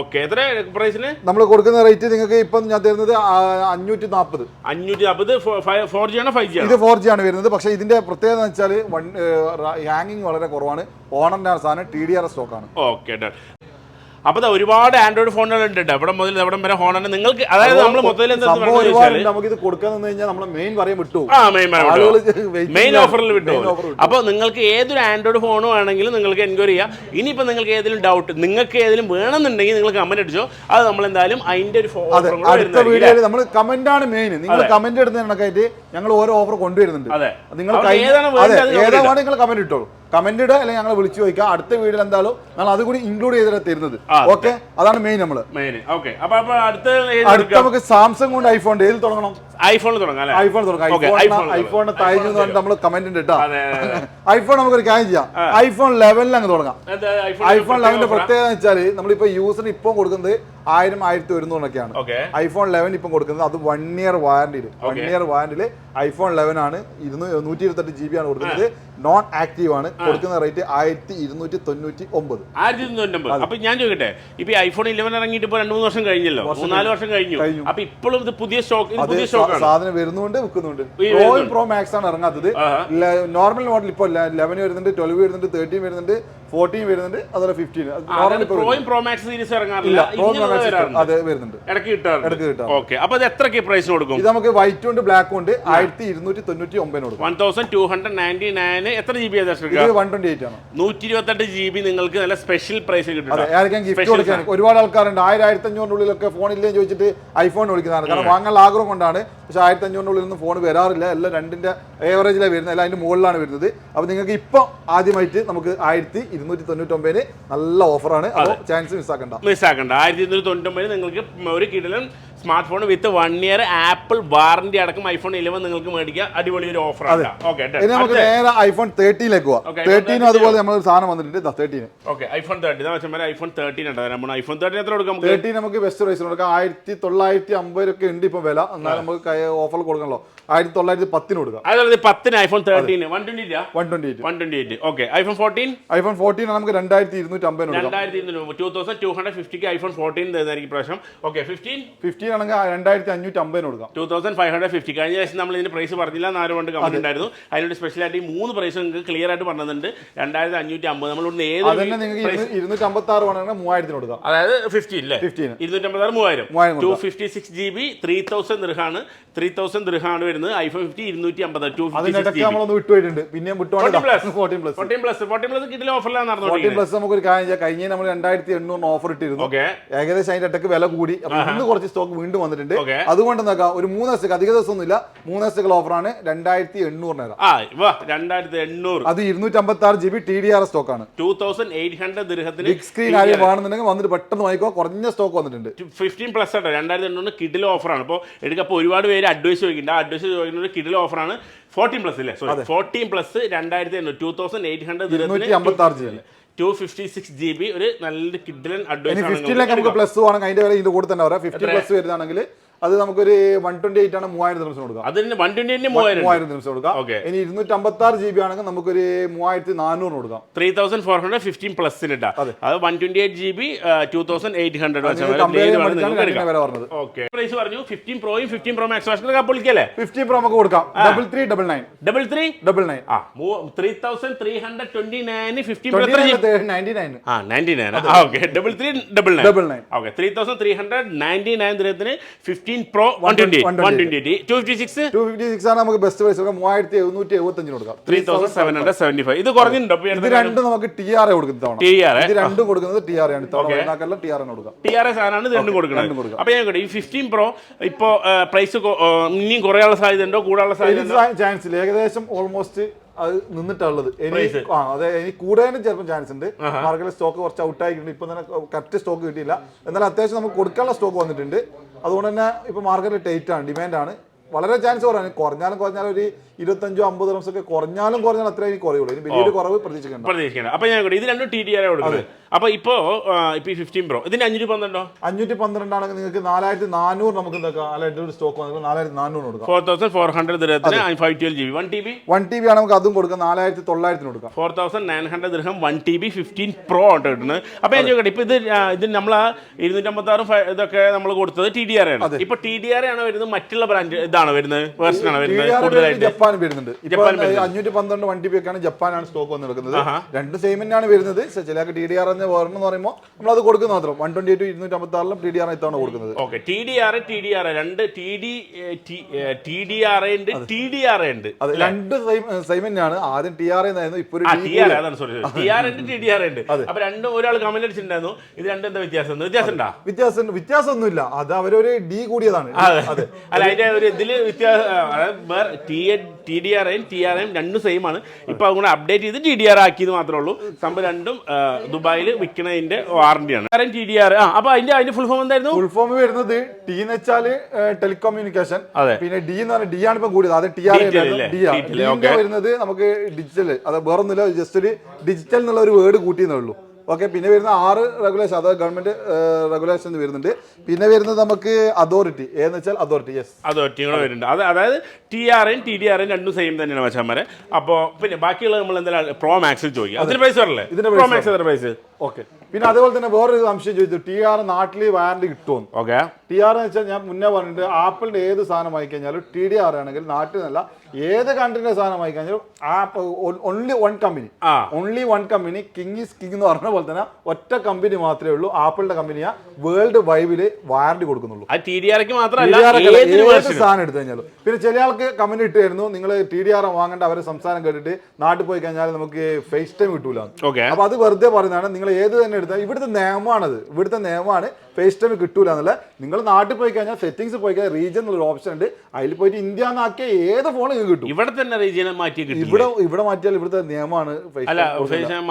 ഓക്കെ എത്ര പ്രൈസിന് നമ്മൾ കൊടുക്കുന്ന റേറ്റ് നിങ്ങൾക്ക് ഇപ്പം ഞാൻ തരുന്നത് അഞ്ഞൂറ്റി നാൽപ്പത് അഞ്ഞൂറ്റി നാൽപ്പത് ഫോർ ജി ആണോ ഫൈവ് ജി ഇത് ഫോർ ജി ആണ് വരുന്നത്. പക്ഷേ ഇതിന്റെ പ്രത്യേകത എന്ന് വെച്ചാൽ വൺ ഹാങ്ങിങ് വളരെ കുറവാണ്. ഓണറിന്റെ സാധനം ടി ഡി ആർ സ്റ്റോക്ക് ആണ്. ഓക്കെ ഡൺ അപ്പൊ ദാ ഒരുപാട് ആൻഡ്രോയിഡ് ഫോണുകൾ ഉണ്ട് എവിടെ മുതൽ എവിടെ വരെ ഹോണറിന് നിങ്ങൾക്ക് അതായത് നമ്മൾ മൊത്തത്തിൽ എന്താ സംഭവം പറഞ്ഞത് ഒരുപാടുണ്ട് വെച്ചാൽ നമുക്ക് ഇത് കൊടുക്കാൻ നിന്ന് കഴിഞ്ഞാൽ നമ്മൾ മെയിൻ പറയാൻ വിട്ടു. ആ മെയിൻ ആണ്. ഓഫറിൽ വിട്ടു. അപ്പൊ. അപ്പോൾ നിങ്ങൾക്ക് ഏതൊരു ആൻഡ്രോയിഡ് ഫോണും ആണെങ്കിലും നിങ്ങൾക്ക് എൻക്വയറി ചെയ്യാം. ഇനിയിപ്പോൾ നിങ്ങൾക്ക് ഏതെങ്കിലും ഡൗട്ട് നിങ്ങൾക്ക് ഏതെങ്കിലും വേണമെന്നുണ്ടെങ്കിൽ നിങ്ങൾ കമന്റ് അടിച്ചോ. അത് നമ്മൾ എന്തായാലും അതിന്റെ ഒരു അടുത്ത വീഡിയോയിൽ നമ്മൾ കമന്റ് ആണ് മെയിൻ നിങ്ങൾ കമന്റ് കണക്കായിട്ട് ഞങ്ങൾ ഓരോ ഓഫർ കൊണ്ടുവരുന്നുണ്ട്. അതെ. നിങ്ങൾ ഏതാണ് നിങ്ങൾ കമന്റ് ഇട്ടോളൂ. കമന്റ് ഇടുക അല്ലെങ്കിൽ ഞങ്ങൾ വിളിച്ചു ചോദിക്കുക. അടുത്ത വീഡിയോയിൽ എന്തായാലും ഞങ്ങൾ അത് കൂടി ഇൻക്ലൂഡ് ചെയ്തിട്ട് തരുന്നത്. ഓക്കെ അതാണ് മെയിൻ നമ്മൾ അടുത്ത നമുക്ക് സാംസങ് കൊണ്ട് ഐഫോൺ ഏതിൽ തുടങ്ങണം? ഐഫോണിൽ തുടങ്ങാം ഐഫോൺ തുടങ്ങാം. എന്ന് പറഞ്ഞിട്ട് നമ്മൾ കമന്റ് ഉണ്ട് കേട്ടോ. ഐഫോൺ നമുക്ക് ഒരു കാര്യം ചെയ്യാം. ഐഫോൺ ലെവലിൽ അങ്ങ് തുടങ്ങാം. ഐഫോൺ ലെവലിന്റെ പ്രത്യേകത? എന്ന് വെച്ചാൽ നമ്മളിപ്പോ യൂസറിന് ഇപ്പം കൊടുക്കുന്നത് ആയിരം ആയിരത്തി ഒരുന്നൂറിനൊക്കെയാണ് ഐഫോൺ ലെവൻ ഇപ്പം കൊടുക്കുന്നത് അത് വൺ ഇയർ വാറണ്ടിയിൽ വൺ ഇയർ വാറണ്ടിയിൽ ഐഫോൺ ലെവൻ ആണ് ഇരുന്നൂറ്റി ഇരുപത്തെട്ട് ജി ബി ആണ് കൊടുക്കുന്നത്. നോൺ ആക്റ്റീവ് ആണ്. കൊടുക്കുന്ന റേറ്റ് ആയിരത്തി ഇരുന്നൂറ്റി തൊണ്ണൂറ്റി ഒമ്പത് ആയിരത്തി തൊണ്ണൂറ്റൊമ്പത് അപ്പൊ ഞാൻ ചോദിക്കട്ടെ ഇപ്പൊ ഐഫോൺ ഇലവൻ ഇറങ്ങിയിട്ട് ഇപ്പൊ രണ്ട് മൂന്ന് വർഷം കഴിഞ്ഞല്ലോ? മൂന്നാൽ വർഷം കഴിഞ്ഞു. അപ്പൊ ഇപ്പോഴും ഇത് പുതിയ സ്റ്റോക്ക് പുതിയ സ്റ്റോക്ക് സാധനം വരുന്നുണ്ട് വിൽക്കുന്നുണ്ട്. പ്രോ പ്രോയും പ്രോ മാക്സ് ആണ് ഇറങ്ങാത്തത്. നോർമൽ മോഡൽ ഇപ്പോൾ ലെവൻ വരുന്നുണ്ട് ട്വൽവ് വരുന്നുണ്ട് തേർട്ടീൻ വരുന്നുണ്ട് ഫോർട്ടീൻ വരുന്നുണ്ട് അതുപോലെ ഫിഫ്റ്റീൻ പ്രോയും പ്രോ മാക്സ് സീരീസ് ഇറങ്ങാറില്ല. അതെ വരുന്നുണ്ട്. ഇടയ്ക്ക് കിട്ടാറുണ്ട്. ഓക്കെ അപ്പൊ ഇത് എത്രക്ക് പ്രൈസ് കൊടുക്കും? ഇത് നമുക്ക് വൈറ്റ് ഉണ്ട് ബ്ലാക്ക് ഉണ്ട് ആയിരത്തി ഇരുന്നൂറ്റി തൊണ്ണൂറ്റി ഒമ്പതിനോട് കൊടുക്കും. One thousand two hundred ninety nine എത്ര ജി ബി നൂറ്റി ഇരുപത്തെട്ട് ജി ബി നിങ്ങൾക്ക് നല്ല സ്പെഷ്യൽ പ്രൈസ് കിട്ടും ഒരുപാട് ആൾക്കാരുണ്ട്. ആയിരം ആയിരത്തി അഞ്ഞൂറിനുള്ളിലൊക്കെ ഫോൺ ഇല്ലെന്ന് ചോദിച്ചിട്ട് ഐഫോൺ വിളിക്കുന്നതാണ്. കാരണം വാങ്ങാൻ ആഗ്രഹം കൊണ്ടാണ്. പക്ഷെ ആയിരത്തി അഞ്ഞൂറിനുള്ളിൽ ഒന്നും ഫോൺ വരാറില്ല. എല്ലാം രണ്ടിന്റെ ഏവറേജിലാണ് വരുന്നത്. എല്ലാം അതിന്റെ മുകളിലാണ് വരുന്നത്. അപ്പൊ നിങ്ങൾക്ക് ഇപ്പൊ ആദ്യമായിട്ട് നമുക്ക് ആയിരത്തി ഇരുന്നൂറ്റി തൊണ്ണൂറ്റൊമ്പതിന് നല്ല ഓഫറാണ് അപ്പോൾ ചാൻസ് മിസ്സാക്കണ്ട മിസ്സാക്കണ്ട ആയിരത്തി ഇരുന്നൂറ്റി തൊണ്ണൂറ്റൊമ്പതിന് നിങ്ങൾക്ക് ഒരു കിടലൻ smart phone with one year Apple warranty അടക്കം ഐഫോൺ ഇലവൻ നിങ്ങൾക്ക് മേടിക്കാം അടിപൊളി ഒരു ഓഫർ ആണ് ഇനി നമുക്ക് നേരെ ഐഫോൺ തേർട്ടീനിലേക്ക് പോവാം. തേർട്ടീനും അതുപോലെ നമ്മൾ സാധനം വന്നിട്ടുണ്ട്. Thirteen okay iPhone thirty iPhone thirteen ഉണ്ട്? നമ്മൾ ഐഫോൺ തേർട്ടി എത്ര കൊടുക്കാം തേർട്ടീൻ നമുക്ക് ബെസ്റ്റ് പ്രൈസ് കൊടുക്കാം. ആയിരത്തി തൊള്ളായിരത്തി അമ്പതിലൊക്കെ ഉണ്ട് ഇപ്പൊ വില. എന്നാലും നമുക്ക് ഓഫർ കൊടുക്കണല്ലോ. ആയിരത്തി തൊള്ളായിരത്തി പത്തിന് കൊടുക്കാം. അതായത് പത്തിന് iPhone thirteen one twenty one twenty eight one twenty eight okay iPhone fourteen iPhone fourteen നമുക്ക് രണ്ടായിരത്തി ഇരുന്നൂറ്റി അമ്പതിന് രണ്ടായിരത്തി ടൂ തൗസൻഡ് ടു ഹൺഡ്രഡ് ഫിഫ്റ്റിക്ക് ഐഫോൺ ഫോർട്ടീൻ തരുന്നതായിരിക്കും പ്രാവശ്യം. ഓക്കെ ഫിഫ്റ്റീൻ ഫിഫ്റ്റീൻ ആണെങ്കിൽ രണ്ടായിരത്തി അഞ്ഞൂറ്റി അമ്പതിന് കൊടുക്കാം. Two thousand five hundred fifty കഴിഞ്ഞ ദിവസം നമ്മൾ ഇതിന്റെ പ്രൈസ് പറഞ്ഞില്ല നാല് കൊണ്ട് കമ്പനി ഉണ്ടായിരുന്നു. അതിനോട് സ്പെഷ്യലായിട്ട് ഈ മൂന്ന് പ്രൈസ് നിങ്ങൾക്ക് ക്ലിയർ ആയിട്ട് പറഞ്ഞിട്ടുണ്ട്. രണ്ടായിരത്തി അഞ്ഞൂറ്റി അമ്പത് നമ്മൾ ഇവിടുന്ന് ഏത് അതന്നെ നിങ്ങൾക്ക് ഇരുന്നൂറ്റി അമ്പത്തി ആറ് വേണമെങ്കിൽ മൂവായിരത്തിന് കൊടുക്കാം. അതായത് ഫിഫ്റ്റി ഇല്ലേ? ഫിഫ്റ്റി ഇരുന്നൂറ്റി ആറ് മൂവായിരം. Two fifty six G B three thousand ദൃഹാണ് three thousand ദൃഹാണ് വരുന്നത്. ഐഫോൺ ഫിഫ്റ്റി ഇരുന്നൂറ്റി അമ്പത് ടു അതിനിടയ്ക്ക് നമ്മളൊന്ന് വിട്ടുപോയിട്ടുണ്ട് പിന്നെയും വിട്ടുപോയിട്ട് fourteen plus fourteen plus fourteen plus കിട്ടില്ല ഓഫറിലാണ് ഫോർട്ടീൻ നടന്നുകൊണ്ടിരിക്കുന്നത് പ്ലസ് നമുക്ക് ഒരു കാര്യം കഴിഞ്ഞ നമ്മൾ രണ്ടായിരത്തി എണ്ണൂറിന് ഓഫർ ഇട്ടിരുന്നു. ഓക്കെ ഏകദേശം അതിന്റെ ഇടയ്ക്ക് വില കൂടി. അപ്പൊ ഇന്ന് കുറച്ച് സ്റ്റോക്ക് വീണ്ടും വന്നിട്ടുണ്ട്. അതുകൊണ്ട് നോക്കാം ഒരു മൂന്ന് ദിവസത്തേക്ക് അധിക ദിവസമൊന്നുമില്ല. മൂന്ന് ദിവസത്തേക്കുള്ള ഓഫറാണ് രണ്ടായിരത്തി എണ്ണൂറിന് രണ്ടായിരത്തി എണ്ണൂറ്. അത് ഇരുന്നൂറ്റി അമ്പത്തി ആറ് G B T D R സ്റ്റോക്കാണ് ടൂ തൗസൻഡ് എയ്റ്റ് ഹൺഡ്രഡ് ദൃഹത്തിന് ബിഗ് സ്ക്രീൻ ആയി വേണമെന്നുണ്ടെങ്കിൽ വന്നിട്ട് പെട്ടെന്ന് വാങ്ങിക്കോ. കുറഞ്ഞ സ്റ്റോക്ക് വന്നിട്ടുണ്ട്. ഫിഫ്റ്റീൻ പ്ലസ് ആട്ടോ. രണ്ടായിരത്തി എണ്ണൂറ് കിഡിൽ ഓഫറാണ് അപ്പോൾ എടുക്കപ്പോൾ ഒരുപാട് പേര് അഡ്വൈസ് ചോദിക്കുന്നുണ്ട്. ആ അഡ്വൈസ് ചോദിക്കുന്ന കിഡിൽ ഓഫറാണ് ഫോർട്ടീൻ പ്ലസ് അല്ലേ സോറി ഫോർട്ടീൻ പ്ലസ് രണ്ടായിരത്തി എണ്ണൂറ്. Two thousand eight hundred two fifty six G B ഒരു നല്ല കിഡിലൻ അഡ്വൈസ് ഫിഫ്റ്റിയിലൊക്കെ നമുക്ക് പ്ലസ് വേണമെങ്കിൽ അതിന്റെ വില ഇതിന്റെ കൂടെ തന്നെ വരാം. ഫിഫ്റ്റി പ്ലസ് വരുന്നതാണെങ്കിൽ അത് നമുക്കൊരു വൺ ട്വന്റി എയ്റ്റ് ആണ് മൂവായിരം ദിവസം കൊടുക്കാം. അതിന് വൺ ട്വന്റി മൂവായിരം ദിവസം കൊടുക്കാം. ഇനി ഇരുന്നൂറ്റി അമ്പത്തി ആറ് ജി ബി ആണെങ്കിൽ നമുക്കൊരു മൂവായിരത്തി നാനൂറിന് കൊടുക്കാം. Three thousand four hundred fifteen പ്ലസിന് ഇട്ടാ അത്. One twenty eight G B two thousand eight hundred പറഞ്ഞത് ഓക്കെ പ്രൈസ് പറഞ്ഞു ഫിഫ്റ്റീൻ പ്രോയും ഫിഫ്റ്റീൻ പ്രോ മാക്സ് വർഷത്തിൽ അപ്പോഴേക്കല്ലേ ഫിഫ്റ്റീൻ പ്രോ നമുക്ക് കൊടുക്കാം. Double three double nine double three double nine ആ three thousand three hundred twenty nine fifteen ninety nine ആ ninety nine okay double three double nine double nine okay three thousand three hundred ninety nine ദിനത്തിന് fifteen pro one twenty one twenty two fifty six two fifty six ആണ് നമുക്ക് ബെസ്റ്റ് പ്രൈസ് മൂവായിരത്തി എഴുന്നൂറ്റി എഴുപത്തഞ്ചിന് കൊടുക്കാം. Three thousand seven hundred seventy five ഇത് കുറഞ്ഞിട്ടുണ്ടോ ഇത് രണ്ടും നമുക്ക് ടി ആർ കൊടുക്കുന്ന തവണ ടി ആർ ഇത് രണ്ടും കൊടുക്കുന്നത് ടി ആർ ആണ്. തവണ വരുന്നാക്കല്ല ടി ആർ ആണ് കൊടുക്കാം. ടി ആർ എസ് ആണ് ഇത് രണ്ടും കൊടുക്കുന്നത്. അപ്പൊ ഞാൻ കേട്ടോ ഈ ഫിഫ്റ്റീൻ പ്രോ ഇപ്പോ പ്രൈസ് ഇനിയും കുറയാനുള്ള സാധ്യത ഉണ്ടോ? കൂടാനുള്ള സാധ്യത ചാൻസ് ഇല്ല. ഏകദേശം ഓൾമോസ്റ്റ് അത് നിന്നിട്ടുള്ളത് ഇനി ആ അതെ ഇനി കൂടാനും ചിലപ്പോൾ ചാൻസ് ഉണ്ട്. മാർക്കറ്റിലെ സ്റ്റോക്ക് കുറച്ച് ഔട്ട് ആയിട്ടുണ്ട്. ഇപ്പൊ തന്നെ കറക്റ്റ് സ്റ്റോക്ക് കിട്ടിയില്ല. എന്നാൽ അത്യാവശ്യം നമുക്ക് കൊടുക്കാനുള്ള സ്റ്റോക്ക് വന്നിട്ടുണ്ട്. അതുകൊണ്ട് തന്നെ ഇപ്പൊ മാർക്കറ്റിൽ ടൈറ്റ് ആണ് ഡിമാൻഡ് ആണ്. വളരെ ചാൻസ് കുറവാണ്. കുറഞ്ഞാലും കുറഞ്ഞാലും ഒരു ഇരുപത്തഞ്ചോ അമ്പത് റംസ് ഒക്കെ കുറഞ്ഞാലും കുറഞ്ഞാലും അത്രയും കുറയുള്ളൂ. ഇനി വലിയൊരു കുറവ് പ്രതീക്ഷിക്കണം പ്രതീക്ഷിക്കണം അപ്പൊ ഞാൻ ഇത് രണ്ടും ടി ഡി ആർ കൊടുക്കുന്നത്. അപ്പൊ ഇപ്പോ ആ, ഇപ്പൊ ഈ ഫിഫ്റ്റീൻ പ്രോ ഇതിന് അഞ്ഞൂറ്റി പന്ത്രണ്ടോ അഞ്ഞൂറ്റി പന്ത്രണ്ടാണെങ്കിൽ നിങ്ങൾക്ക് നാലായിരത്തി നാനൂറ് നമുക്ക് നാലായിരത്തി ഒരു സ്റ്റോക്ക് വന്നത് നാലായിരത്തി നാനൂറ് കൊടുക്കാം. Four thousand four hundred ദൃഹത്തിന് five twelve G B one T B one T B ആണ് നമുക്ക് അതും കൊടുക്കാം. നാലായിരത്തി തൊള്ളായിരത്തിന് കൊടുക്കാം. Four thousand nine hundred dirham one T B fifteen pro ആണ് കിട്ടുന്നത്. അപ്പൊ ഞാൻ ചോദിക്കട്ടെ ഇപ്പൊ ഇത് ഇത് നമ്മൾ ഇരുന്നൂറ്റമ്പത്തി ആറ് ഇതൊക്കെ നമ്മൾ കൊടുത്തത് ടി ഡി ആർ ആണ്. ഇപ്പൊ ടി ഡി ആർ ആണ് വരുന്നത്? മറ്റുള്ള ബ്രാൻഡ് ഇതാണ് വരുന്നത്? വേർഷൻ ആണ് വരുന്നത്? കൂടുതലായിട്ട്? ജപ്പാൻ വരുന്നുണ്ട്. ജപ്പാൻ. അഞ്ഞൂറ്റി പന്ത്രണ്ട് വൺ ടി ബി ഒക്കെയാണ് ജപ്പാനാണ് സ്റ്റോക്ക് വന്ന് എടുക്കുന്നത് രണ്ട് സെയിം തന്നെയാണ് വരുന്നത്. ചില ടി ഡി ആർ എന്ന് പറഞ്ഞു പറയുമ്പോൾ നമ്മൾ അത് കൊടുക്കുന്ന മാത്രം. വൺ ട്വന്റി എയ്റ്റ് ഇരുന്നൂറ്റി അമ്പത്തി ആറിലും ടി ഡി ആർ ഇത്തവണ കൊടുക്കുന്നത്. Okay T D R T D R രണ്ട് T D T D R ഉണ്ട് ടി ഡി ആർ ഉണ്ട് അത് രണ്ട് സെയിം തന്നെയാണ് ആദ്യം ടി ആർ എന്നായിരുന്നു ഇപ്പൊ ഒരു ആ D ടി ആർ അതാണ് സോറി ടി ഉണ്ട് ടി ഉണ്ട്. അപ്പൊ രണ്ടും ഒരാൾ കമന്റ് അടിച്ചിട്ടുണ്ടായിരുന്നു. ഇത് രണ്ടും എന്താ വ്യത്യാസം? വ്യത്യാസം ഉണ്ടാ? വ്യത്യാസം വ്യത്യാസമൊന്നുമില്ല. അത് അവരൊരു ഡി കൂടിയതാണ്. അല്ല അതിന്റെ ഒരു ഇതിൽ വ്യത്യാസം T D R T R M രണ്ടും സെയിം ആണ്. ഇപ്പൊ അതുകൊണ്ട് അപ്ഡേറ്റ് ചെയ്ത് ടി ഡി ആർ ആക്കിയത് മാത്രമേ ഉള്ളൂ. സംഭവം രണ്ടും ദുബായിൽ വിൽക്കുന്നതിന്റെ വാറന്റിയാണ് ടി ഡി ആർ ആ അപ്പൊ അതിന്റെ അതിന്റെ ഫുൾ ഫോം എന്തായിരുന്നു ഫുൾ ഫോം വരുന്നത് ടി എന്ന് വെച്ചാൽ ടെലികമ്മ്യൂണിക്കേഷൻ അതെ. പിന്നെ ഡി എന്ന് പറഞ്ഞാൽ ഡി ആണ് ഇപ്പൊ കൂടിയത് അത് ടി ആർ? D okay. വരുന്നത് നമുക്ക് ഡിജിറ്റൽ അത് വേറൊന്നുമില്ല ജസ്റ്റ് ഒരു ഡിജിറ്റൽ എന്നുള്ള ഒരു വേർഡ് കൂട്ടിയെന്നേ ഉള്ളൂ ഓക്കെ പിന്നെ വരുന്ന ആറ് റെഗുലേഷൻ അതായത് ഗവൺമെന്റ് റെഗുലേഷൻ വരുന്നുണ്ട്. പിന്നെ വരുന്നത് നമുക്ക് അതോറിറ്റി ഏന്ന് വെച്ചാൽ അതോറിറ്റി യെസ് അതോറിറ്റി കൂടെ വരുന്നുണ്ട്. അത് അതായത് T R N T D R N രണ്ടും സെയിം തന്നെയാണ് മച്ചാന്മാരെ. അപ്പോൾ പിന്നെ ബാക്കിയുള്ള നമ്മൾ എന്തായാലും പ്രോ മാക്സിൽ ചോദിക്കുക അതിന് പ്രൈസ് വരല്ലേ ഇതിന്റെ പ്രോ മാക്സ് എത്ര പ്രൈസ് ഓക്കെ. പിന്നെ അതേപോലെ തന്നെ വേറൊരു സംശയം ചോദിച്ചു. ടി ആർ നാട്ടിൽ വാറണ്ടി കിട്ടുമെന്ന് ഓക്കെ ടി ആർ എന്ന് വെച്ചാൽ ഞാൻ മുന്നേ പറഞ്ഞിട്ട് ആപ്പിളിന്റെ ഏത് സാധനം കഴിഞ്ഞാലും ടി ഡി ആർ ആണെങ്കിൽ നാട്ടിൽ നിന്നല്ല ഏത് കൺട്രീന്റെ സാധനം കഴിഞ്ഞാലും app only one company. Only one company king is king എന്ന് പറഞ്ഞ പോലെ തന്നെ ഒറ്റ കമ്പനി മാത്രമേ ഉള്ളൂ ആപ്പിളിന്റെ കമ്പനിയാ വേൾഡ് വൈവിൽ വാറണ്ടി കൊടുക്കുന്നുള്ളൂ. അത് ടി ഡി ആർക്ക് മാത്രമല്ല TDR ഏത് സാധനം എടുത്തു കഴിഞ്ഞാലും. പിന്നെ ചില ആൾക്ക് കമന്റ് ഇട്ടായിരുന്നു നിങ്ങൾ ടി ഡി ആർ വാങ്ങേണ്ട അവരെ സംസാരം കേട്ടിട്ട് നാട്ടിൽ പോയി കഴിഞ്ഞാൽ നമുക്ക് ഫേസ് ടൈം കിട്ടൂല അപ്പൊ അത് വെറുതെ പറയുന്നതാണ് നിങ്ങൾ ഏത് തന്നെ എടുത്താൽ ഇവിടുത്തെ നിയമമാണത്. ഇവിടുത്തെ നിയമമാണ് ഫേസ് ടൈം കിട്ടൂല എന്നുള്ള നിങ്ങൾ നാട്ടിൽ പോയി കഴിഞ്ഞാൽ സെറ്റിംഗ്സ് പോയി കഴിഞ്ഞാൽ റീജിയൻ എന്നുള്ള ഓപ്ഷൻ ഉണ്ട്. അതിൽ പോയിട്ട് ഇന്ത്യ എന്നാക്കിയ ഏത് ഫോൺ നിങ്ങൾക്ക് കിട്ടും? ഇവിടെ തന്നെ റീജിയനെ മാറ്റി ഇവിടെ ഇവിടെ മാറ്റിയാൽ ഇവിടുത്തെ നിയമമാണ് അല്ല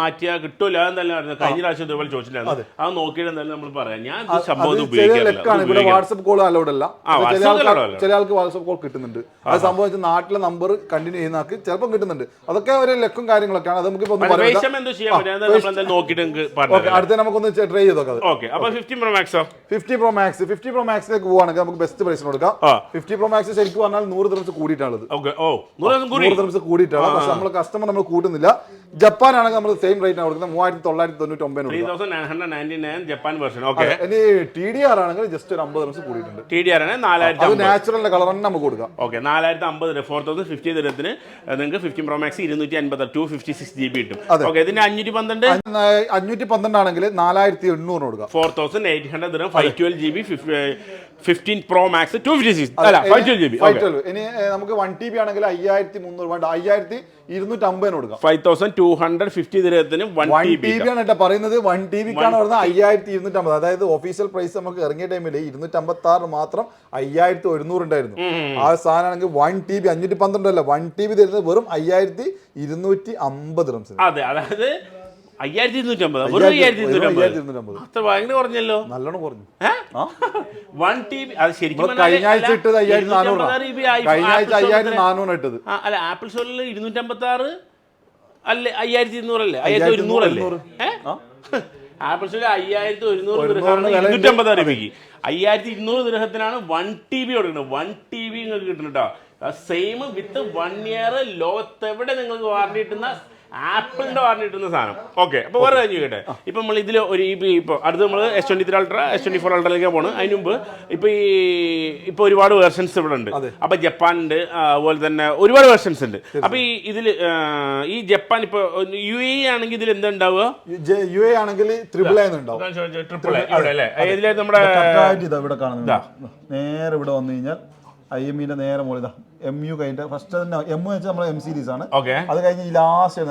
മാറ്റിയാൽ കിട്ടൂല എന്നല്ല കഴിഞ്ഞ പ്രാവശ്യം ഇതുപോലെ ചോദിച്ചിട്ടുണ്ടായിരുന്നു. അത്. നോക്കിയിട്ട് എന്തായാലും നമ്മൾ പറയാം. ഞാൻ ലെക്കാണ്. ഇവിടെ. വാട്സപ്പ് കോൾ അലൗഡ് അല്ല. ചില ആൾക്ക് വാട്സപ്പ് കോൾ കിട്ടുന്നുണ്ട്. അത് സംഭവിച്ച നാട്ടിലെ നമ്പർ കണ്ടിന്യൂ ചെയ്യുന്ന ആൾക്ക് ചിലപ്പോൾ കിട്ടുന്നുണ്ട്. അതൊക്കെ ഒരു ലക്കും കാര്യങ്ങളൊക്കെയാണ് അത് നമുക്ക് അടുത്ത നമുക്കൊന്ന് ട്രൈ ചെയ്ത് നോക്കാം ഓക്കെ അപ്പൊ fifteen pro മാക്സോ fifty pro max fifty pro മാക്സിലേക്ക് പോവാണെങ്കിൽ നമുക്ക് ബെസ്റ്റ് പ്രൈസിന് കൊടുക്കാം. ഫിഫ്റ്റി പ്രോ മാക്സ് ശരിക്കും പറഞ്ഞാൽ നൂറ് ദിവസം കൂടിയിട്ടാണുള്ളത് നൂറ് ദിവസം കൂടിയിട്ടാണ്. പക്ഷെ നമ്മൾ കസ്റ്റമർ നമ്മൾ കൂട്ടുന്നില്ല. ജപ്പാൻ ആണെങ്കിൽ നമ്മൾ സെയിം റേറ്റ് ആണ് കൊടുക്കുന്നത്. മൂവായിരത്തി തൊള്ളായിരത്തി തൊണ്ണൂറ്റി ഒമ്പതിന് ജപ്പാൻ വെർഷൻ ഓക്കെ ഇനി ടി ഡി ആർ ആണെങ്കിൽ ജസ്റ്റ് ഒരു അമ്പത് ദിവസം കൂടിയിട്ടുണ്ട്. ടി ഡി ആർ ആണ് നാലായിരത്തി അത് നാച്ചുറലിന്റെ കളർ തന്നെ നമുക്ക് കൊടുക്കാം. ഓക്കെ നാലായിരത്തി അമ്പത് ഫോർ തൗസൻഡ് ഫിഫ്റ്റി ദിനത്തിന് നിങ്ങൾക്ക് ഫിഫ്റ്റീൻ പ്രോ മാക്സ് ഇരുന്നൂറ്റി അൻപത് two fifty six G B കിട്ടും. ഓക്കെ ഇതിന്റെ അഞ്ഞൂറ്റി പന്ത്രണ്ട് അഞ്ഞൂറ്റി പന്ത്രണ്ട് ആണെങ്കിൽ നാലായിരത്തി എണ്ണൂറ് കൊടുക്കാം four thousand eight hundred five twelve G B fifteen pro max two fifty six അല്ല five twelve G B. Five twelve ഇനി നമുക്ക് വൺ ടി ബി ആണെങ്കിൽ അയ്യായിരത്തി മുന്നൂറ് വേണ്ട അയ്യായിരത്തി ഇരുന്നൂറ്റി അമ്പതിന് കൊടുക്കാം five thousand two hundred fifty ദിനത്തിന് വൺ ടി ബി ബി ആണ് കേട്ടോ പറയുന്നത് വൺ ടി ബിക്കാണ് പറയുന്നത് അയ്യായിരത്തി ഇരുന്നൂറ്റി അമ്പത് അതായത് ഒഫീഷ്യൽ പ്രൈസ് നമുക്ക് ഇറങ്ങിയ ടൈമിൽ ഇരുന്നൂറ്റി അമ്പത്തി ആറ് മാത്രം അയ്യായിരത്തി ഒരുന്നൂറ് ഉണ്ടായിരുന്നു ആ സാധനമാണെങ്കിൽ വൺ ടി ബി അഞ്ഞൂറ്റി പന്ത്രണ്ട് അല്ല വൺ ടി ബി തരുന്നത് വെറും അയ്യായിരത്തി ഇരുന്നൂറ്റി അമ്പത് റംസ് അതെ അതായത് അയ്യായിരത്തി ഇരുന്നൂറ്റമ്പത് വെറും അയ്യായിരത്തി ഇരുന്നൂറ്റി അമ്പത് അയ്യായിരത്തി ഇരുന്നൂറ്റി അമ്പത് അത്ര ഭയങ്കര കുറഞ്ഞല്ലോ. നല്ലോണം കുറഞ്ഞു. വൺ ടി ബി അത് ശരിക്കും നമ്മൾ കഴിഞ്ഞ ആഴ്ച ഇട്ടത് അയ്യായിരത്തി നാനൂറാണ് അമ്പത്താറ് GB ആയി- കഴിഞ്ഞ ആഴ്ച Apple അയ്യായിരത്തി Store ൽ നാനൂറ് ഇട്ടത്. അല്ല ആപ്പിൾ സ്റ്റോറിൽ ഇരുന്നൂറ്റമ്പത്തി ആറ് അല്ലേ അയ്യായിരത്തി ഇരുന്നൂറല്ലേ അയ്യായിരത്തി ഒരുന്നൂറല്ലേ? ആപ്പിൾ സ്റ്റോറിൽ അയ്യായിരത്തി ഒരുന്നൂറ് ദിർഹമാണ് വില ഉണ്ട്. ഇരുന്നൂറ്റി അമ്പത്താറ് രൂപയ്ക്ക്. അയ്യായിരത്തി ഇരുന്നൂറ് ദിർഹത്തിനാണ് വൺ ടി ബി കൊടുക്കുന്നത്. വൺ ടി ബി നിങ്ങൾക്ക് കിട്ടുന്നുണ്ടോ സെയിം വിത്ത് വൺ ഇയർ ലോകത്തെവിടെ നിങ്ങൾക്ക് വാറണ്ടി കിട്ടുന്ന ആപ്പിളിന്റെ വാറണ്ടി കിട്ടുന്ന സാധനം. ഓക്കെ അപ്പോൾ വേറെ കാര്യം ചോദിക്കട്ടെ? ഇപ്പൊ നമ്മൾ ഇതിൽ ഒരു ഇപ്പൊ ഇപ്പോൾ അടുത്ത് നമ്മൾ S twenty three ultra S twenty four അൾട്രയിലേക്ക് പോകണം അതിന് മുമ്പ് ഇപ്പൊ ഈ ഇപ്പൊ ഒരുപാട് വേർഷൻസ് ഇവിടെ ഉണ്ട്. അപ്പൊ ജപ്പാനുണ്ട് അതുപോലെ തന്നെ ഒരുപാട് വേർഷൻസ് ഉണ്ട്. അപ്പൊ ഈ ഇതിൽ ഈ ജപ്പാൻ ഇപ്പൊ യു എ ആണെങ്കിൽ ഇതിൽ എന്താ ഉണ്ടാവുക? യു എ ആണെങ്കിൽ ത്രിപിൾ ഉണ്ടാവും. ട്രിപ്പിൾ അല്ലേ? ഇതിൽ നമ്മുടെ നേരെ ഇവിടെ വന്നു കഴിഞ്ഞാൽ ഐ എം ഇന്റെ നേരെ മുകളിൽ ഇതാ. എം യു കഴിഞ്ഞിട്ട് ഫസ്റ്റ് തന്നെ എം എന്ന് വെച്ചാൽ നമ്മുടെ എം സീരീസ് ആണ്. അത് കഴിഞ്ഞ് ഈ ലാസ്റ്റ്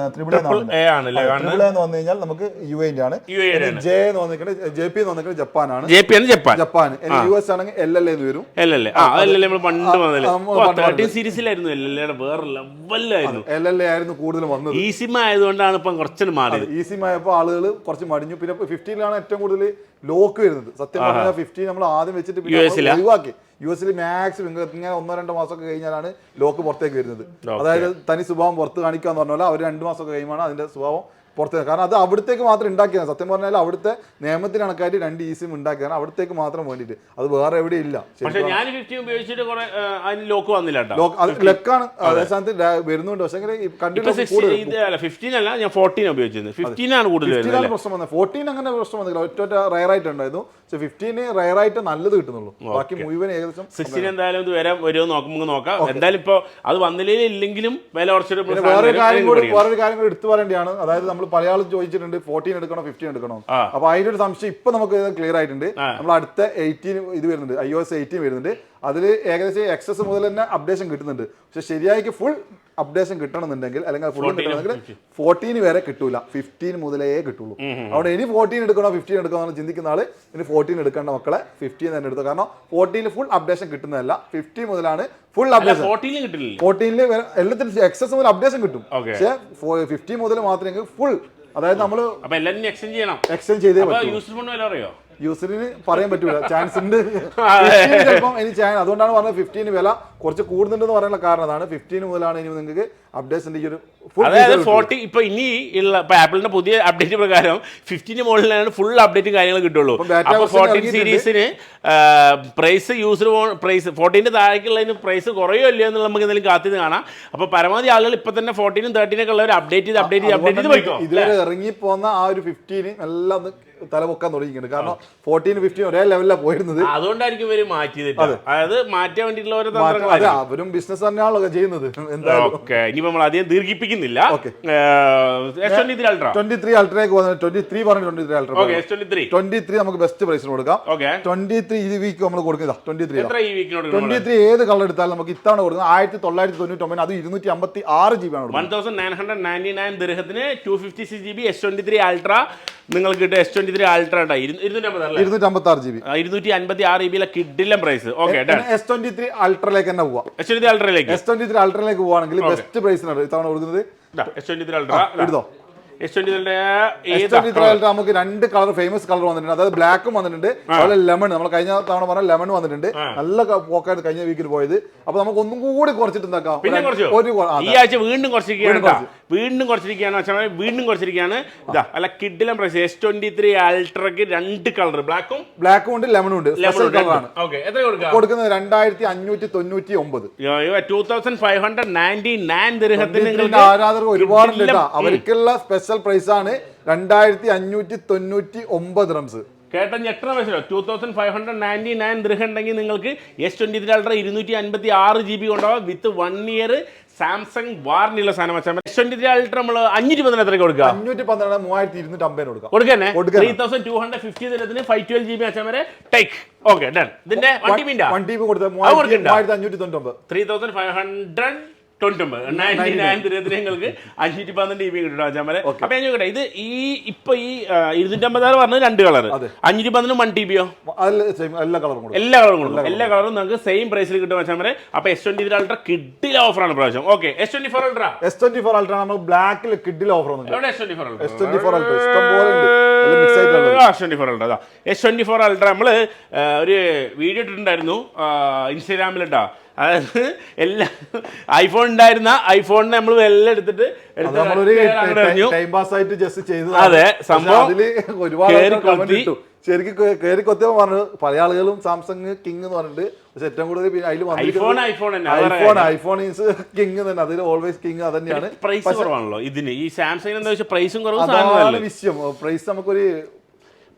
എ ആണല്ലേ കാണുന്നത്? എന്ന് വന്നു കഴിഞ്ഞാൽ നമുക്ക് യു എന്റെ ആണ്. ആണ്. ജെ എന്ന് വന്നിട്ട് ജെ പി എന്ന് വന്നിരിക്കുന്നത് ജപ്പാനാണ് ജെ പി ആണ് ജപ്പാൻ. ജപ്പാൻ. യു എസ് ആണെങ്കിൽ എൽ എൽ എന്ന് വരും. എൽ അതല്ലേ നമ്മൾ പണ്ട് സീരീസിലായിരുന്നു എൽ എൽ വേറെ ലെവലിലായിരുന്നു എൽ എൽ ആയിരുന്നു കൂടുതൽ വന്നത്. ഈ സിം ആയതുകൊണ്ടാണ് ഇപ്പം കുറച്ചൊരു മാറിയത്. ഈസി ആയപ്പോൾ ആളുകൾ കുറച്ച് മടിഞ്ഞു. പിന്നെ ഫിഫ്റ്റീനിലാണ് ഏറ്റവും കൂടുതൽ ലോക്ക് വരുന്നത്. സത്യം പറഞ്ഞാൽ ഫിഫ്റ്റീൻ നമ്മൾ ആദ്യം വെച്ചിട്ട് ഒഴിവാക്കി. യു എസിൽ മാക്സിമം ഇങ്ങനെ ഒന്നോ രണ്ടോ മാസമൊക്കെ കഴിഞ്ഞാലാണ് ലോക്ക് പുറത്തേക്ക് വരുന്നത്. അതായത് തനി സ്വഭാവം പുറത്ത് കാണിക്കുക എന്ന് പറഞ്ഞാൽ അവർ രണ്ട് മാസമൊക്കെ കഴിയുമ്പോൾ അതിന്റെ സ്വഭാവം പുറത്തേക്ക് കാരണം അത് അവിടത്തേക്ക് മാത്രം ഉണ്ടാക്കിയാണ് സത്യം പറഞ്ഞാൽ അവിടുത്തെ നിയമത്തിന് കണക്കായിട്ട് രണ്ട് ഈ സിം ഉണ്ടാക്കിയതാണ്. അവിടത്തേക്ക് മാത്രം വേണ്ടിയിട്ട്. അത് വേറെ എവിടെ ഇല്ല. ലോക്ക് വന്നില്ല കേട്ടോ. ലോക്ക് അത് ലെക്കാണ് അതേ. സ്ഥാനത്ത് വരുന്നുണ്ട്. പക്ഷേ ഫിഫ്റ്റീനാണ് പ്രശ്നം വന്നത്. ഫോർട്ടീൻ അങ്ങനെ പ്രശ്നം വന്നില്ല. ഒറ്റ ഒറ്റ റയർ ആയിട്ട് ഉണ്ടായിരുന്നു. പക്ഷെ ഫിഫ്റ്റീന് റയർ ആയിട്ട് നല്ലത് കിട്ടുന്നുള്ളൂ. ബാക്കി മുഴുവൻ ഏകദേശം സിക്സ്റ്റീൻ എന്തായാലും ഇത് വരെ വരുമോ നോക്കുമ്പോൾ നോക്കാം. എന്തായാലും ഇപ്പോൾ അത് വന്നില്ലേ ഇല്ലെങ്കിലും വില കുറച്ചൊരു പിന്നെ വേറൊരു കാര്യം കൂടി വേറൊരു കാര്യം കൂടി എടുത്തു പറയേണ്ടതാണ്. അതായത് നമ്മൾ പലയാളും ചോദിച്ചിട്ടുണ്ട് ഫോർട്ടീൻ എടുക്കണോ ഫിഫ്റ്റീൻ എടുക്കണോ. അപ്പൊ അതിന്റെ ഒരു സംശയം ഇപ്പൊ നമുക്ക് ക്ലിയർ ആയിട്ടുണ്ട്. നമ്മൾ അടുത്ത എയ്റ്റീൻ ഇത് വരുന്നുണ്ട് ഐ ഒ എസ് എയ്റ്റീൻ വരുന്നുണ്ട്. അതിൽ ഏകദേശം എക്സസ് മുതൽ തന്നെ അപ്ഡേഷൻ കിട്ടുന്നുണ്ട്. പക്ഷെ ശരിയായിട്ട് ഫുൾ അപ്ഡേഷൻ കിട്ടണമെന്നുണ്ടെങ്കിൽ അല്ലെങ്കിൽ ഫുൾ കിട്ടണമെന്നുണ്ടെങ്കിൽ ഫോർട്ടീൻ വരെ കിട്ടൂല. ഫിഫ്റ്റീൻ മുതലേ കിട്ടുള്ളൂ. അവിടെ ഇനി ഫോർട്ടീൻ എടുക്കണോ ഫിഫ്റ്റീൻ എടുക്കണോ എന്ന് ചിന്തിക്കുന്ന ആൾ ഇനി ഫോർട്ടീൻ എടുക്കേണ്ട മക്കളെ ഫിഫ്റ്റീൻ തന്നെ എടുത്തു. കാരണം ഫോർട്ടീനിൽ ഫുൾ അപ്ഡേഷൻ കിട്ടുന്നതല്ല. ഫിഫ്റ്റീൻ മുതലാണ് ഫുൾ അപ്ഡേഷൻ ഫോർട്ടീനിൽ ഫോർട്ടീനിൽ എല്ലാത്തിനും എക്സസ് മുതൽ അപ്ഡേഷൻ കിട്ടും. പക്ഷേ ഫിഫ്റ്റി മുതൽ മാത്രമേ ഫുൾ അതായത് നമ്മൾ എക്സ്ചേഞ്ച് ചെയ്യണം. എക്സ്ചേഞ്ച് ചെയ്തേ ഫോൺ വില അറിയോ? യൂസറിന് പറയാൻ പറ്റൂല. ചാൻസ് ഉണ്ട് ചിലപ്പം ഇനി ചാൻസ് അതുകൊണ്ടാണ് പറഞ്ഞത് ഫിഫ്റ്റീന് വില കുറച്ച് കൂടുന്നുണ്ടെന്ന് പറയാനുള്ള കാരണം അതാണ്. ഫിഫ്റ്റീന് മുതലാണ് ഇനി നിങ്ങൾക്ക് അപ്ഡേറ്റ്സിന്റെ ഈ ഒരു അതായത്. ഫോർട്ടി ഇപ്പൊ ഇനി ഉള്ള ഇപ്പൊ ആപ്പിളിന്റെ പുതിയ അപ്ഡേറ്റ് പ്രകാരം ഫിഫ്റ്റീന് മുകളിലാണ് ഫുൾ അപ്ഡേറ്റും കാര്യങ്ങൾ കിട്ടുള്ളൂ. അപ്പം ഫോർട്ടീൻ സീരീസിന് പ്രൈസ് യൂസർ പ്രൈസ് ഫോർട്ടീന്റെ താഴേക്കുള്ളതിന് പ്രൈസ് കുറയോ ഇല്ലയോ എന്നുള്ള നമുക്ക് എന്തെങ്കിലും കാത്തിന്ന് കാണാം. അപ്പൊ പരമാവധി ആളുകൾ ഇപ്പൊ തന്നെ ഫോർട്ടീനും തേർട്ടീനൊക്കെ ഒരു അപ്ഡേറ്റ് ചെയ്ത് അപ്ഡേറ്റ് ചെയ്ത് അപ്ഡേറ്റ് ചെയ്ത് പോയിക്കോ. ഇതുവരെ ഇറങ്ങി പോന്ന ആ ഒരു ഫിഫ്റ്റീന് എല്ലാം തലപൊക്കാൻ തുടങ്ങിയിട്ടുണ്ട് കാരണം ഫോർട്ടീൻ ഫിഫ്റ്റീൻ ഒരേ ലെവലിലാണ് പോയിരുന്നത്. അതുകൊണ്ടായിരിക്കും ഇവർ മാറ്റിയത് അതായത് മാറ്റാൻ വേണ്ടിയിട്ടുള്ള ഓരോ അവരും ബിസിനസ് തന്നെയാണല്ലോ ചെയ്യുന്നത്. ഓക്കെ ഇനിയിപ്പോ നമ്മൾ അധികം ദീർഘിപ്പിക്കുന്നില്ല. ട്വന്റി ത്രീ അൾട്രേക്ക് ട്വന്റി ത്രീ പറഞ്ഞു twenty three ultra twenty three നമുക്ക് ബെസ്റ്റ് പ്രൈസിന് കൊടുക്കാം. ട്വന്റി ത്രീ ഈ വീക്ക് നമ്മൾ കൊടുക്കുക ട്വന്റി ത്രീ ട്വന്റി ത്രീ ഏത് കളർ എടുത്താലും നമുക്ക് ഇത്തവണ കൊടുക്കുന്നത് ആയിരത്തി തൊള്ളായിരത്തി തൊണ്ണൂറ്റി ഒമ്പത് അത് ഇരുന്നൂറ്റി അമ്പത്തി ആറ് ജി ബി ആണ് one thousand nine hundred ninety nine two fifty six G B S twenty three ultra നിങ്ങൾക്ക് കിട്ടും എസ് ട്വന്റി ത്രീ അൾട്ര കേട്ടോ ഇരുന്നൂറ്റി അമ്പത് അല്ലേ? ഇരുന്നൂറ്റി അമ്പത്തി ആറ് ജി ബി ഇരുന്നൂറ്റി അൻപത്തി ആറ് ബിയിലെ കിഡിലും price okay S twenty three അൾട്രയിലേക്ക് തന്നെ പോവാം. എസ് ട്വന്റി അൾട്രയിലേക്ക് എസ് ട്വന്റി ത്രീ അൾട്രയിലേക്ക് പോവാണെങ്കിൽ ബെസ്റ്റ് പ്രൈസിനാണ് ഇത്തവണ കൊടുക്കുന്നത് എസ് ട്വന്റി ത്രീ അൾട്ര എടുത്തോ. നമുക്ക് രണ്ട് കളർ ഫേമസ് കളർ വന്നിട്ടുണ്ട്. അതായത് ബ്ലാക്കും വന്നിട്ടുണ്ട്. അതുപോലെ ലെമൺ നമ്മൾ കഴിഞ്ഞ തവണ പറഞ്ഞ ലെമൺ വന്നിട്ടുണ്ട്. നല്ല പോക്കായിട്ട് കഴിഞ്ഞ വീക്കിൽ പോയത്. അപ്പൊ നമുക്ക് ഒന്നും കൂടി കുറച്ചിട്ട് എന്താക്കാം? ഒരു- കുറച്ചു വീണ്ടും കേട്ടോ. വീണ്ടും കുറച്ചിരിക്കുകയാണ്. വെച്ചാൽ വീണ്ടും കുറച്ചിരിക്കുകയാണ്. ഇതാ അല്ല കിഡിലും പ്രൈസ് എസ് ട്വന്റി ത്രീ അൾട്രക്ക് രണ്ട് കളർ ബ്ലാക്കും ബ്ലാക്കും ഉണ്ട് ലെമണും ഉണ്ട്. സ്പെഷ്യൽ കളറാണ് ഓക്കെ എത്ര കൊടുക്കാം? കൊടുക്കുന്നത് രണ്ടായിരത്തി അഞ്ഞൂറ്റി തൊണ്ണൂറ്റി ഒമ്പത് two thousand five hundred ninety nine ദൃഹത്തിന് ആരാധകർ ഒരുപാടുണ്ട് അവർക്കുള്ള സ്പെഷ്യൽ പ്രൈസ് ആണ് രണ്ടായിരത്തി അഞ്ഞൂറ്റി തൊണ്ണൂറ്റി ഒമ്പത് റംസ് കേട്ട എത്ര മനസ്സിലോ two thousand five hundred ninety nine ദൃഹ ഉണ്ടെങ്കിൽ നിങ്ങൾക്ക് എസ് ട്വന്റി ത്രീ അൾട്ര ഇരുന്നൂറ്റി അൻപത്തി ആറ് ജി ബി ഉണ്ടാവും വിത്ത് വൺ ഇയർ സാംസങ് വാറണ്ടിയുള്ള സാധനം വെച്ചാൽ എസ് ട്വന്റി ത്രീ അൾട്ര നമ്മൾ അഞ്ഞൂറ്റി പന്ത്രണ്ട് എത്രയ്ക്ക് കൊടുക്കുക? അഞ്ഞൂറ്റി പന്ത്രണ്ട് മൂവായിരത്തി ഇരുന്നൂറ്റി അമ്പതിന് കൊടുക്കുക കൊടുക്കന്നെ. കൊടുക്കാം. Three thousand two hundred fifty തരത്തിന് five twelve G B വെച്ചാൽ വരെ ടേക്ക് ഓക്കെ ഡൺ ഇതിന്റെ വൺ ടി ബിന്റെ വൺ ടി ബി കൊടുത്തത് മൂവായിരത്തി അഞ്ഞൂറ്റി തൊണ്ണൂറ്റി ഒമ്പത് ത്രീ തൗസൻഡ് ഫൈവ് ഹൺഡ്രഡ് തൊണ്ണൂറ്റൊമ്പത് നയന്റി നയൻ തരത്തിന് നിങ്ങൾക്ക് അഞ്ഞൂറ്റി പന്ത്രണ്ട് ജി ബി കിട്ടും വെച്ചാൽ അപ്പൊ ഞാൻ ചോദിക്കട്ടെ ഇത് ഈ ഇപ്പൊ ഈ ഇരുന്നൂറ്റമ്പതാറ് പറഞ്ഞത് രണ്ട് കളർ. അഞ്ഞൂറ്റി പന്ത്രണ്ട് വൺ ടി ബിയോ അതിൽ same എല്ലാ കളറും കൊടുക്കും എല്ലാ കളറും കൊടുക്കും എല്ലാ കളറും നിങ്ങൾക്ക് സെയിം പ്രൈസിൽ കിട്ടും വരെ അപ്പൊ എസ് ട്വന്റി ത്രീ അൾട്ര കിഡിലെ ഓഫറാണ് പ്രാവശ്യം. Okay S twenty four ultra S twenty four ultra നമ്മൾ ബ്ലാക്കിൽ കിഡിൽ offer S twenty four ultra S twenty four ultra ഇഷ്ടം പോലെ ഉണ്ട്. എല്ലാം മിക്സ് ആയിട്ടുള്ളത് S twenty four ultra S twenty four ultra നമ്മൾ ഒരു വീഡിയോ ഇട്ടിട്ടുണ്ടായിരുന്നു ഇൻസ്റ്റാഗ്രാമിൽ കേട്ടോ അതായത് എല്ലാ ഐഫോൺ ഉണ്ടായിരുന്ന ഐഫോണിനെ നമ്മൾ എല്ലാം എടുത്തിട്ട് ആയിട്ട് ജസ്റ്റ് ചെയ്തതാണ്. അതെ, സംഭവം ഒരുപാട്. ശരിക്കും കേ- കേറി കൊത്തിയപ്പോ പറഞ്ഞു പല ആളുകളും സാംസങ് കിങ് എന്ന് പറഞ്ഞിട്ട് പക്ഷെ ഏറ്റവും കൂടുതൽ അതിൽ iPhone iPhone iPhone is king തന്നെ. അതിൽ ഓൾവേസ് കിങ് അത് തന്നെയാണ്. പ്രൈസ് കുറവാണല്ലോ ഇതിന്. ഈ സാംസങ് എന്താ വെച്ചാൽ പ്രൈസും കുറവ് വിഷയം. പ്രൈസ് നമുക്കൊരു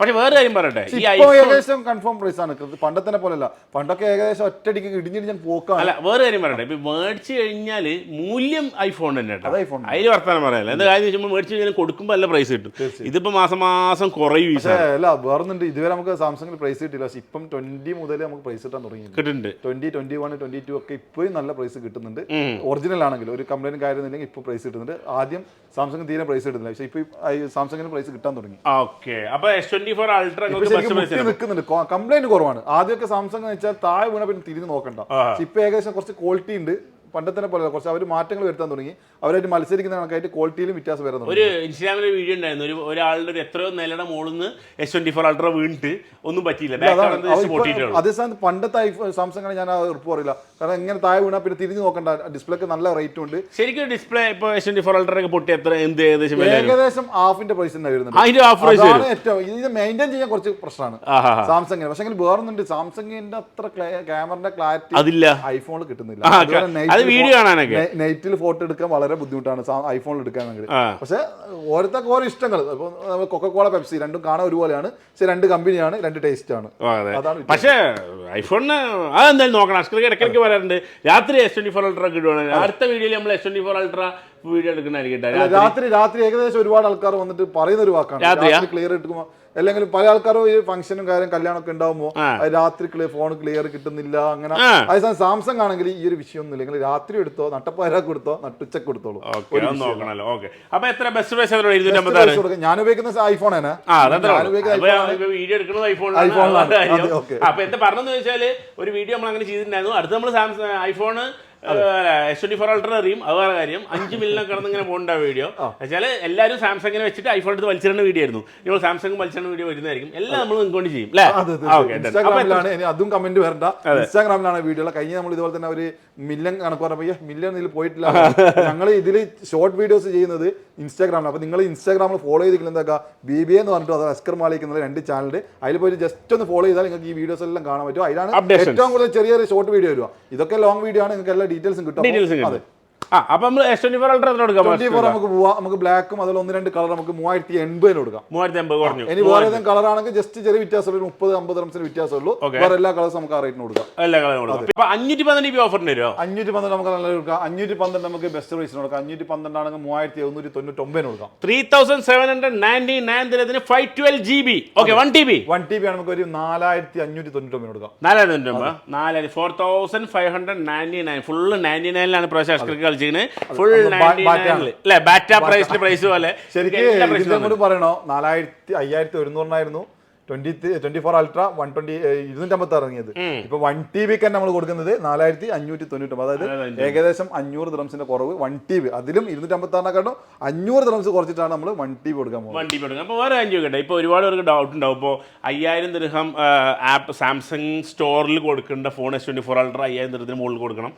പക്ഷെ വേറെ കാര്യം പറയട്ടെ. ഈ ഐഫോൺ ഏകദേശം കൺഫേം പ്രൈസ് ആണ്. പണ്ടത്തെ പണ്ടത്തെ പോലെയല്ല പണ്ടൊക്കെ ഏകദേശം ഒറ്റടിക്ക് ഇടിഞ്ഞിടിഞ്ഞ് പോക്കാണ്. അല്ല വേറെ കാര്യം പറയട്ടെ. ഇപ്പൊ മേടിച്ചു കഴിഞ്ഞാൽ മൂല്യം ഐഫോൺ തന്നെ കേട്ടോ. അതിന് അതിൽ വർത്താനം പറയാല്ല എന്താ കാര്യം വെച്ചാൽ മേടിച്ചു കഴിഞ്ഞാൽ കൊടുക്കുമ്പോൾ നല്ല പ്രൈസ് കിട്ടും. ഇതിപ്പോ മാസം മാസം കുറയും അല്ല വേറൊന്നുണ്ട്. ഇതുവരെ നമുക്ക് സാംസങ്ങിൽ പ്രൈസ് കിട്ടില്ല പക്ഷെ ഇപ്പം ട്വന്റി മുതൽ നമുക്ക് പ്രൈസ് കിട്ടാൻ തുടങ്ങി കിട്ടുന്നുണ്ട്. Twenty twenty one twenty two ഒക്കെ ഇപ്പോഴും നല്ല പ്രൈസ് കിട്ടുന്നുണ്ട്. ഒറിജിനൽ ആണെങ്കിൽ ഒരു കംപ്ലൈന്റ് കാര്യമൊന്നുമില്ലെങ്കിൽ ഇപ്പോൾ പ്രൈസ് കിട്ടുന്നുണ്ട്. ആദ്യം സാംസങ് തീരെ പ്രൈസ് കിട്ടുന്നില്ല. പക്ഷേ ഇപ്പോൾ സാംസങ്ങിന് പ്രൈസ് കിട്ടാൻ തുടങ്ങി. ഓക്കെ അപ്പൊ എസ് ട്വന്റി ഫോർ അൾട്ര നിൽക്കുന്നുണ്ട്. കംപ്ലൈന്റ് കുറവാണ്. ആദ്യമൊക്കെ സാംസങ് എന്ന് വെച്ചാൽ താഴെ വീണ പിന്നെ തിരിഞ്ഞ് നോക്കണ്ട. ഇപ്പൊ ഏകദേശം കുറച്ച് ക്വാളിറ്റി ഉണ്ട്. പണ്ടത്തെ പോലെ കുറച്ച് അവർ മാറ്റങ്ങൾ വരുത്താൻ തുടങ്ങി. അവരായിട്ട് മത്സരിക്കുന്ന കണക്കായിട്ട് ക്വാളിറ്റിയിലും വ്യത്യാസം തുടങ്ങി. ഒരു ഇൻസ്റ്റാഗ്രാമിൽ ഒരു വീഡിയോ ഉണ്ടായിരുന്നു. ഒരു ഒരാളുടെ ഒരു എത്രയോ നിലയുടെ മുകളിൽ നിന്ന് എസ് ട്വന്റി ഫോർ അൾട്ര വീണിട്ട് ഒന്നും പറ്റിയില്ല. അതേസമയം അതേ സ്ഥാനത്ത് പണ്ടത്തെ സാംസങ് ഞാൻ ആ ഉറപ്പ് പറയില്ല. കാരണം ഇങ്ങനെ താഴെ വീണാൽ പിന്നെ തിരിഞ്ഞു നോക്കണ്ട. ഡിസ്പ്ലേക്ക് നല്ല റേറ്റ് ഉണ്ട്. ശരിക്കും ഡിസ്പ്ലേ ഇപ്പൊ എസ് ട്വന്റി ഫോർ അൾട്ര ഒക്കെ പൊട്ടി എത്ര എന്ത് ഏകദേശം ഏകദേശം ഹാഫിന്റെ പ്രൈസ് തന്നെ വരുന്നത് ഏറ്റവും ഇത് മെയിന്റെയിൻ ചെയ്യാൻ കുറച്ച് പ്രശ്നമാണ്. സാംസങ്ങിന് പക്ഷെ വേറൊന്നുണ്ട്. സാംസങ്ങിന്റെ അത്ര ക്യാമറന്റെ ക്ലാരിറ്റി അതില്ല. ഐഫോണിൽ കിട്ടുന്നില്ല. വീഡിയോ കാണാനൊക്കെ. നൈറ്റിൽ ഫോട്ടോ എടുക്കാൻ വളരെ ബുദ്ധിമുട്ടാണ്. ഐഫോണിൽ എടുക്കാൻ ആ. പക്ഷെ ഓരോരുത്തർക്ക് ഓരോ ഇഷ്ടങ്ങൾ. കൊക്കക്കോള പെപ്സി രണ്ടും കാണാൻ ഒരുപോലെയാണ്. പക്ഷെ രണ്ട് കമ്പനിയാണ് രണ്ട് ടേസ്റ്റ് ആണ്. അതാണ് പക്ഷേ ഐഫോണിന് അതെന്തായാലും നോക്കണം. അഷ്കർക്ക് ഇടയ്ക്കിടയ്ക്ക് പറയാറുണ്ട് രാത്രി എസ് ട്വന്റി ഫോർ അൾട്ര കിട്ടുവാണ് അടുത്ത വീഡിയോയിൽ നമ്മൾ S twenty four ultra video എടുക്കുന്നതായിരിക്കും. രാത്രി രാത്രി ഏകദേശം ഒരുപാട് ആൾക്കാർ വന്നിട്ട് പറയുന്ന ഒരു വാക്കാണ്. രാത്രി ക്ലിയർ കിട്ടുമ്പോ അല്ലെങ്കിൽ പല ആൾക്കാരും ഈ ഫംഗ്ഷനും കാര്യം കല്യാണമൊക്കെ ഉണ്ടാവുമ്പോൾ. രാത്രി ക്ലിയർ ഫോൺ ക്ലിയർ കിട്ടുന്നില്ല അങ്ങനെ. അതേസമയം സാംസങ് ആണെങ്കിൽ ഈ ഒരു വിഷയമൊന്നും ഇല്ലെങ്കിൽ രാത്രി എടുത്തോ നട്ടപ്പാരാക്ക് കൊടുത്തോ നട്ടുച്ചക്ക് അപ്പൊ എത്ര ബെസ്റ്റ് ഞാൻ ഉപയോഗിക്കുന്ന ഐഫോൺ ആണ്. okay. അപ്പൊ എന്താ പറഞ്ഞെന്ന് വെച്ചാൽ ഒരു വീഡിയോ നമ്മൾ അങ്ങനെ ചെയ്തിട്ടുണ്ടായിരുന്നു. അടുത്ത് നമ്മൾ Samsung iPhone S twenty four ultra അറിയും അത് വേറെ കാര്യം. അഞ്ച് മില്ലിനെ കടന്ന് ഇങ്ങനെ പോകേണ്ട വീഡിയോ വെച്ചാൽ എല്ലാവരും സാംസങ്ങിനെ വെച്ചിട്ട് ഐഫോൺ എടുത്ത് വലിച്ചിരുന്ന വീഡിയോ ആയിരുന്നു. നിങ്ങൾ സാംസങ് വലിച്ചിരുന്ന വീഡിയോ വരുന്നതായിരിക്കും. എല്ലാം നമ്മൾ ഇൻകൊണ്ട് ചെയ്യും ഇൻസ്റ്റാഗ്രാമിലാണ് അതും കമന്റ് വരണ്ട. ഇൻസ്റ്റാഗ്രാമിലാണ് വീഡിയോ കഴിഞ്ഞ നമ്മൾ ഇതുപോലെ തന്നെ ഒരു മില്യൺ കണക്ക് പറഞ്ഞപ്പോൾ മില്യൺ ഇതിൽ പോയിട്ടില്ല. ഞങ്ങൾ ഇതിൽ ഷോർട്ട് വീഡിയോസ് ചെയ്യുന്നത് ഇൻസ്റ്റാഗ്രാമിൽ അപ്പൊ നിങ്ങൾ ഇൻസ്റ്റാഗ്രാമിൽ ഫോളോ ചെയ്തിരിക്കുന്നത് എന്താ ബി ബി എന്ന് പറഞ്ഞിട്ട് അത് അസ്കർ മാലിക് എന്നുള്ള രണ്ട് ചാനൽ അതിൽ പോയി ജസ്റ്റ് ഒന്ന് ഫോളോ ചെയ്താൽ നിങ്ങൾക്ക് ഈ വീഡിയോസ് എല്ലാം കാണാൻ പറ്റും. അതിലാണ് ഏറ്റവും കൂടുതൽ ചെറിയ ഷോർട്ട് വീഡിയോ വരിക. ഇതൊക്കെ ലോങ് വീഡിയോ ആണ്. നിങ്ങൾക്ക് എല്ലാ ഡീറ്റെയിൽസും കിട്ടും. ഡീറ്റെയിൽസ് ആ അപ്പൊ നമ്മൾ എസ് ട്വന്റി ഫോർ അൾട്ര എത്ര ട്വന്റി ഫോർ നമുക്ക് പോവാം നമുക്ക് ബ്ലാക്കും അതുപോലെ ഒന്ന് രണ്ട് കളർ നമുക്ക് മൂവായിരത്തി എൺപതിന് കൊടുക്കാം. മൂവായിരത്തി അമ്പത് കുറഞ്ഞു ഇനി വേറെ ഏതെങ്കിലും കളർ ആണെങ്കിൽ ജസ്റ്റ് ചെറിയ വ്യത്യാസമുള്ളൂ. മുപ്പത് അമ്പത് റംസിന് വ്യത്യാസമുള്ളൂ. വേറെ എല്ലാ കളേഴ്സ് നമുക്ക് ആ റേറ്റിന് കൊടുക്കാം. എല്ലാ കളറും കൊടുക്കാം. ഇപ്പൊ അഞ്ഞൂറ്റി പതിനഞ്ച് രൂപ ഓഫറിന് വരുമോ അഞ്ഞൂറ്റി പന്ത്രണ്ട് നമുക്ക് നല്ല കൊടുക്കാം. അഞ്ഞൂറ്റി പന്ത്രണ്ട് നമുക്ക് ബെസ്റ്റ് പ്രൈസിന് കൊടുക്കാം. അഞ്ഞൂറ്റി പന്ത്രണ്ടാണെങ്കിൽ മൂവായിരത്തി എഴുന്നൂറ്റി തൊണ്ണൂറ്റി ഒമ്പതിന് കൊടുക്കാം. Three thousand seven hundred ninety nine തരത്തിന് five twelve G B okay one T B one T B ആണ് നമുക്ക് ഒരു നാലായിരത്തി അഞ്ഞൂറ്റി തൊണ്ണൂറ്റി ഒമ്പതിന് കൊടുക്കാം നാലായിരം രൂപ നാലായിരം four thousand five hundred ninety nine full ninety നയനിലാണ് പ്രാവശ്യം കളിച്ചിരിക്കുന്നത് ഫുൾ അല്ലെ ബാറ്റ പ്രൈസിന്റെ പ്രൈസ് പോലെ. ശരിക്കും പറയണോ? നാലായിരത്തി അയ്യായിരത്തി ഒരുന്നൂറിനായിരുന്നു. Twenty twenty four ultra one twenty ഇരുന്നൂറ്റമ്പത്തി ഇറങ്ങിയത്. ഇപ്പൊ വൺ ടി ബിക്ക് തന്നെ നമ്മൾ കൊടുക്കുന്നത് നാലായിരത്തി അഞ്ഞൂറ്റി തൊണ്ണൂറ്റി അതായത് ഏകദേശം അഞ്ഞൂറ് ദ്രംസിന്റെ കുറവ് വൺ ടി ബി അതിലും ഇരുന്നൂറ്റമ്പത്തി ആറിനെക്കാട്ടും അഞ്ഞൂറ് ദ്രംസ് കുറച്ചിട്ടാണ് നമ്മൾ വൺ ടി ബി കൊടുക്കാൻ പോകുന്നത്. വൺ ടി ബി കൊടുക്കുക അപ്പോൾ വേറെ അഞ്ചു കേട്ടോ ഇപ്പോൾ ഒരുപാട് പേർക്ക് ഡൗട്ട് ഉണ്ടാവും. ഇപ്പോൾ അയ്യായിരം ദൃഹം ആപ്പ് സാംസങ് സ്റ്റോറിൽ കൊടുക്കേണ്ട phone S twenty four ultra അയ്യായിരം ദൃഹത്തിന് മുകളിൽ കൊടുക്കണം.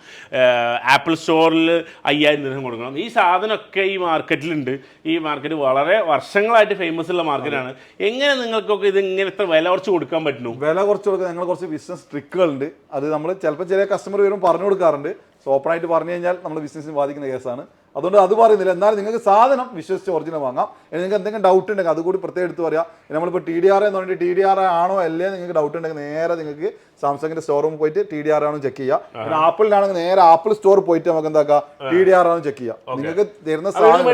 ആപ്പിൾ സ്റ്റോറിൽ അയ്യായിരം ദൃഹം കൊടുക്കണം. ഈ സാധനമൊക്കെ ഈ മാർക്കറ്റിലുണ്ട് ഈ മാർക്കറ്റ് വളരെ വർഷങ്ങളായിട്ട് ഫേമസ് ഉള്ള മാർക്കറ്റാണ് എങ്ങനെ നിങ്ങൾക്കൊക്കെ ഇത് ഇങ്ങനത്തെ വില കുറച്ച് കൊടുക്കാൻ പറ്റുന്നു? വില കുറച്ച് കൊടുക്കാൻ ഞങ്ങൾ കുറച്ച് ബിസിനസ് ട്രിക്കുകളുണ്ട് അത് നമ്മൾ ചിലപ്പോൾ ചെറിയ കസ്റ്റമർ വരും പറഞ്ഞു കൊടുക്കാറുണ്ട്. സോ ഓപ്പൺ ആയിട്ട് പറഞ്ഞു കഴിഞ്ഞാൽ നമ്മൾ ബിസിനസ്സിന് ബാധിക്കുന്ന കേസാണ് അതുകൊണ്ട് അത് പറയുന്നില്ല. എന്നാലും നിങ്ങൾക്ക് സാധനം വിശ്വസിച്ച് ഒറിജിനൽ വാങ്ങാം. ഇനി നിങ്ങൾക്ക് എന്തെങ്കിലും ഡൗട്ട് ഉണ്ടെങ്കിൽ അതുകൂടി പ്രത്യേകം എടുത്ത് പറയാം. നമ്മളിപ്പോൾ ടി ഡി ആർ എന്ന് പറഞ്ഞിട്ട് ടി ഡി ആർ ആണോ അല്ലേ നിങ്ങൾക്ക് ഡൗട്ട് ഉണ്ടെങ്കിൽ നേരെ നിങ്ങൾക്ക് സാംസങ്ങിന്റെ സ്റ്റോറൂമിൽ പോയിട്ട് ടി ഡി ആർ ആണോ ചെക്ക് ചെയ്യാം. പിന്നെ ആപ്പിളിലാണെങ്കിൽ നേരെ ആപ്പിൾ സ്റ്റോർ പോയിട്ട് നമുക്ക് എന്താക്കാം? ടി ഡി ആർ ആണോ ചെക്ക് ചെയ്യാം. നിങ്ങൾക്ക് തരുന്ന സാധനം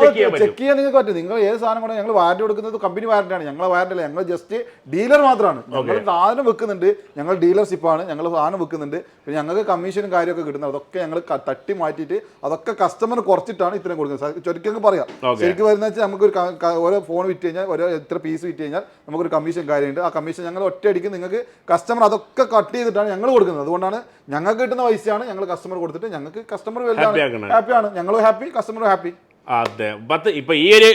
ചെക്ക് ചെയ്യാൻ നിങ്ങൾക്ക് പറ്റും. നിങ്ങൾ ഏത് സാധനം കൂടെ ഞങ്ങൾ വാറണ്ടി കൊടുക്കുന്നത് കമ്പനി വാറണ്ടിയാണ് ഞങ്ങളെ വാറണ്ടി അല്ല ഞങ്ങൾ ജസ്റ്റ് ഡീലർ മാത്രമാണ് ഞങ്ങൾ സാധനം വെക്കുന്നുണ്ട്. ഞങ്ങൾ ഡീലർഷിപ്പ് ആണ്. ഞങ്ങൾ സാധനം വെക്കുന്നുണ്ട്. പിന്നെ ഞങ്ങൾക്ക് കമ്മീഷനും കാര്യമൊക്കെ കിട്ടുന്നത് അതൊക്കെ ഞങ്ങൾ തട്ടി മാറ്റിയിട്ട് അതൊക്കെ കസ്റ്റമർ കുറച്ചിട്ടാണ് ഇത്രയും കൊടുക്കുന്നത്. ചൊരിക്കും പറയാം. ശരിക്കും വരുന്ന വെച്ചാൽ നമുക്കൊരു ഒരു ഓരോ ഫോൺ വിറ്റ് കഴിഞ്ഞാൽ ഓരോ എത്ര പീസ് വിറ്റ് കഴിഞ്ഞാൽ നമുക്കൊരു കമ്മീഷൻ കാര്യമുണ്ട്. ആ കമ്മീഷൻ ഞങ്ങൾ ഒറ്റയടിക്ക് നിങ്ങൾക്ക് കസ്റ്റമർ അതൊക്കെ കട്ട് ചെയ്തിട്ടാണ് ഞങ്ങൾ കൊടുക്കുന്നത്. അതുകൊണ്ടാണ് ഞങ്ങൾക്ക് കിട്ടുന്ന പൈസയാണ് ഞങ്ങൾ കസ്റ്റമർ കൊടുത്തിട്ട് ഞങ്ങൾക്ക് കസ്റ്റമർ. ഹാപ്പിയാണ് ഞങ്ങൾ ഹാപ്പി കസ്റ്റമർ ഹാപ്പി അതെ. പത്ത് ഇപ്പൊ ഈ ഒരു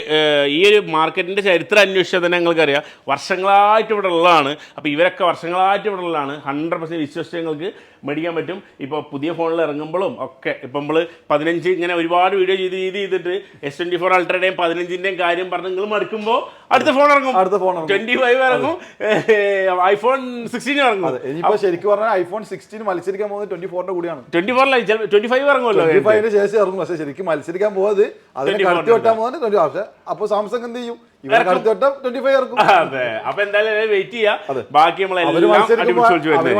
ഈ ഒരു മാർക്കറ്റിന്റെ ചരിത്രം അന്വേഷിച്ചാൽ തന്നെ ഞങ്ങൾക്കറിയാം. വർഷങ്ങളായിട്ട് ഇവിടെ ഉള്ളതാണ്. അപ്പൊ ഇവരൊക്കെ വർഷങ്ങളായിട്ട് ഇവിടെ ഉള്ളതാണ്. ഹൺഡ്രഡ് പെർസെന്റ് വിശ്വസിച്ച് ഞങ്ങൾക്ക് മേടിക്കാൻ പറ്റും. ഇപ്പോൾ പുതിയ ഫോണിൽ ഇറങ്ങുമ്പോഴും ഒക്കെ ഇപ്പം നമ്മൾ പതിനഞ്ച് ഇങ്ങനെ ഒരുപാട് വീഡിയോ ചെയ്ത് ചെയ്ത് ചെയ്തിട്ട് എസ് ട്വന്റി ഫോർ അൾട്രയുടെയും പതിനഞ്ചിന്റെയും കാര്യം പറഞ്ഞ് നിങ്ങൾ മടുക്കുമ്പോൾ അടുത്ത ഫോൺ ഇറങ്ങും. അടുത്ത ഫോൺ ട്വന്റി ട്വന്റി ഫൈവ് ഇറങ്ങും. ഐഫോൺ സിക്സ്റ്റീൻ ഇറങ്ങും. അതെ. ഇനിയിപ്പോ ശരിക്കും പറഞ്ഞാൽ ഐഫോൺ സിക്സ്റ്റീൻ മത്സരിക്കാൻ പോകുന്നത് ട്വന്റി ഫോറിന്റെ കൂടിയാണ്. ട്വന്റി ഫോറിൽ ട്വന്റി ഫൈവ് ഇറങ്ങുമല്ലോ ട്വന്റി ഫൈവിന് ശേഷം ഇറങ്ങും. പക്ഷേ ശരിക്കും മത്സരിക്കാൻ പോകുന്നത് അതിനെ 24 കടത്തി വെട്ടാൻ പോകുന്നത് ട്വന്റി പക്ഷേ അപ്പോൾ സാംസങ് എന്ത് ചെയ്യും? അതെ. അപ്പൊ എന്തായാലും വെയിറ്റ് ചെയ്യാം. ബാക്കി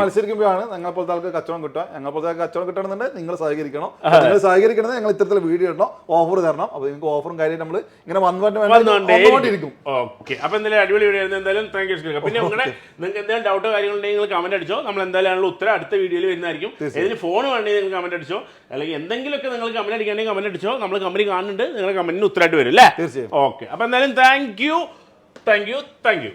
മത്സരിക്കുമ്പോഴാണ് ഞങ്ങൾ പോലത്തെ ആൾക്ക് കച്ചവടം കിട്ടുക. ഞങ്ങൾ പോലത്തെ ആൾക്ക് കച്ചവടം കിട്ടണമെന്നുണ്ടെങ്കിൽ നിങ്ങൾ സഹകരിക്കണം. നിങ്ങൾ സഹകരിക്കണമെങ്കിൽ ഞങ്ങൾ ഇത്തരത്തിൽ വീഡിയോ ഇടണം ഓഫർ തരണം. അപ്പൊ നിങ്ങൾക്ക് ഓഫറും കാര്യം നമ്മൾ ഇങ്ങനെ വന്നുകൊണ്ടിരിക്കും ഓക്കെ അപ്പൊ എന്തായാലും അടിപൊളി വീഡിയോ ആയിരുന്നു. എന്തായാലും താങ്ക് യു പിന്നെ നിങ്ങളുടെ നിങ്ങൾക്ക് എന്തെങ്കിലും ഡൗട്ടോ കാര്യങ്ങളുണ്ടെങ്കിൽ നിങ്ങൾ കമന്റ് അടിച്ചോ. നമ്മൾ എന്തായാലും ഉത്തരം അടുത്ത വീഡിയോയിൽ വരുന്നതായിരിക്കും. ഫോൺ വേണമെങ്കിൽ നിങ്ങൾ കമന്റ് അടിച്ചോ. അല്ലെങ്കിൽ എന്തെങ്കിലുമൊക്കെ നിങ്ങൾ കമന്റ് അടിക്കുകയാണെങ്കിൽ കമന്റ് അടിച്ചോ. നമ്മൾ കമ്പനി കാണുന്നുണ്ട്. നിങ്ങളുടെ കമന്റിന് ഉത്തരമായിട്ട് വരും അല്ലേ? തീർച്ചയായും. ഓക്കെ അപ്പൊ എന്തായാലും thank you thank you thank you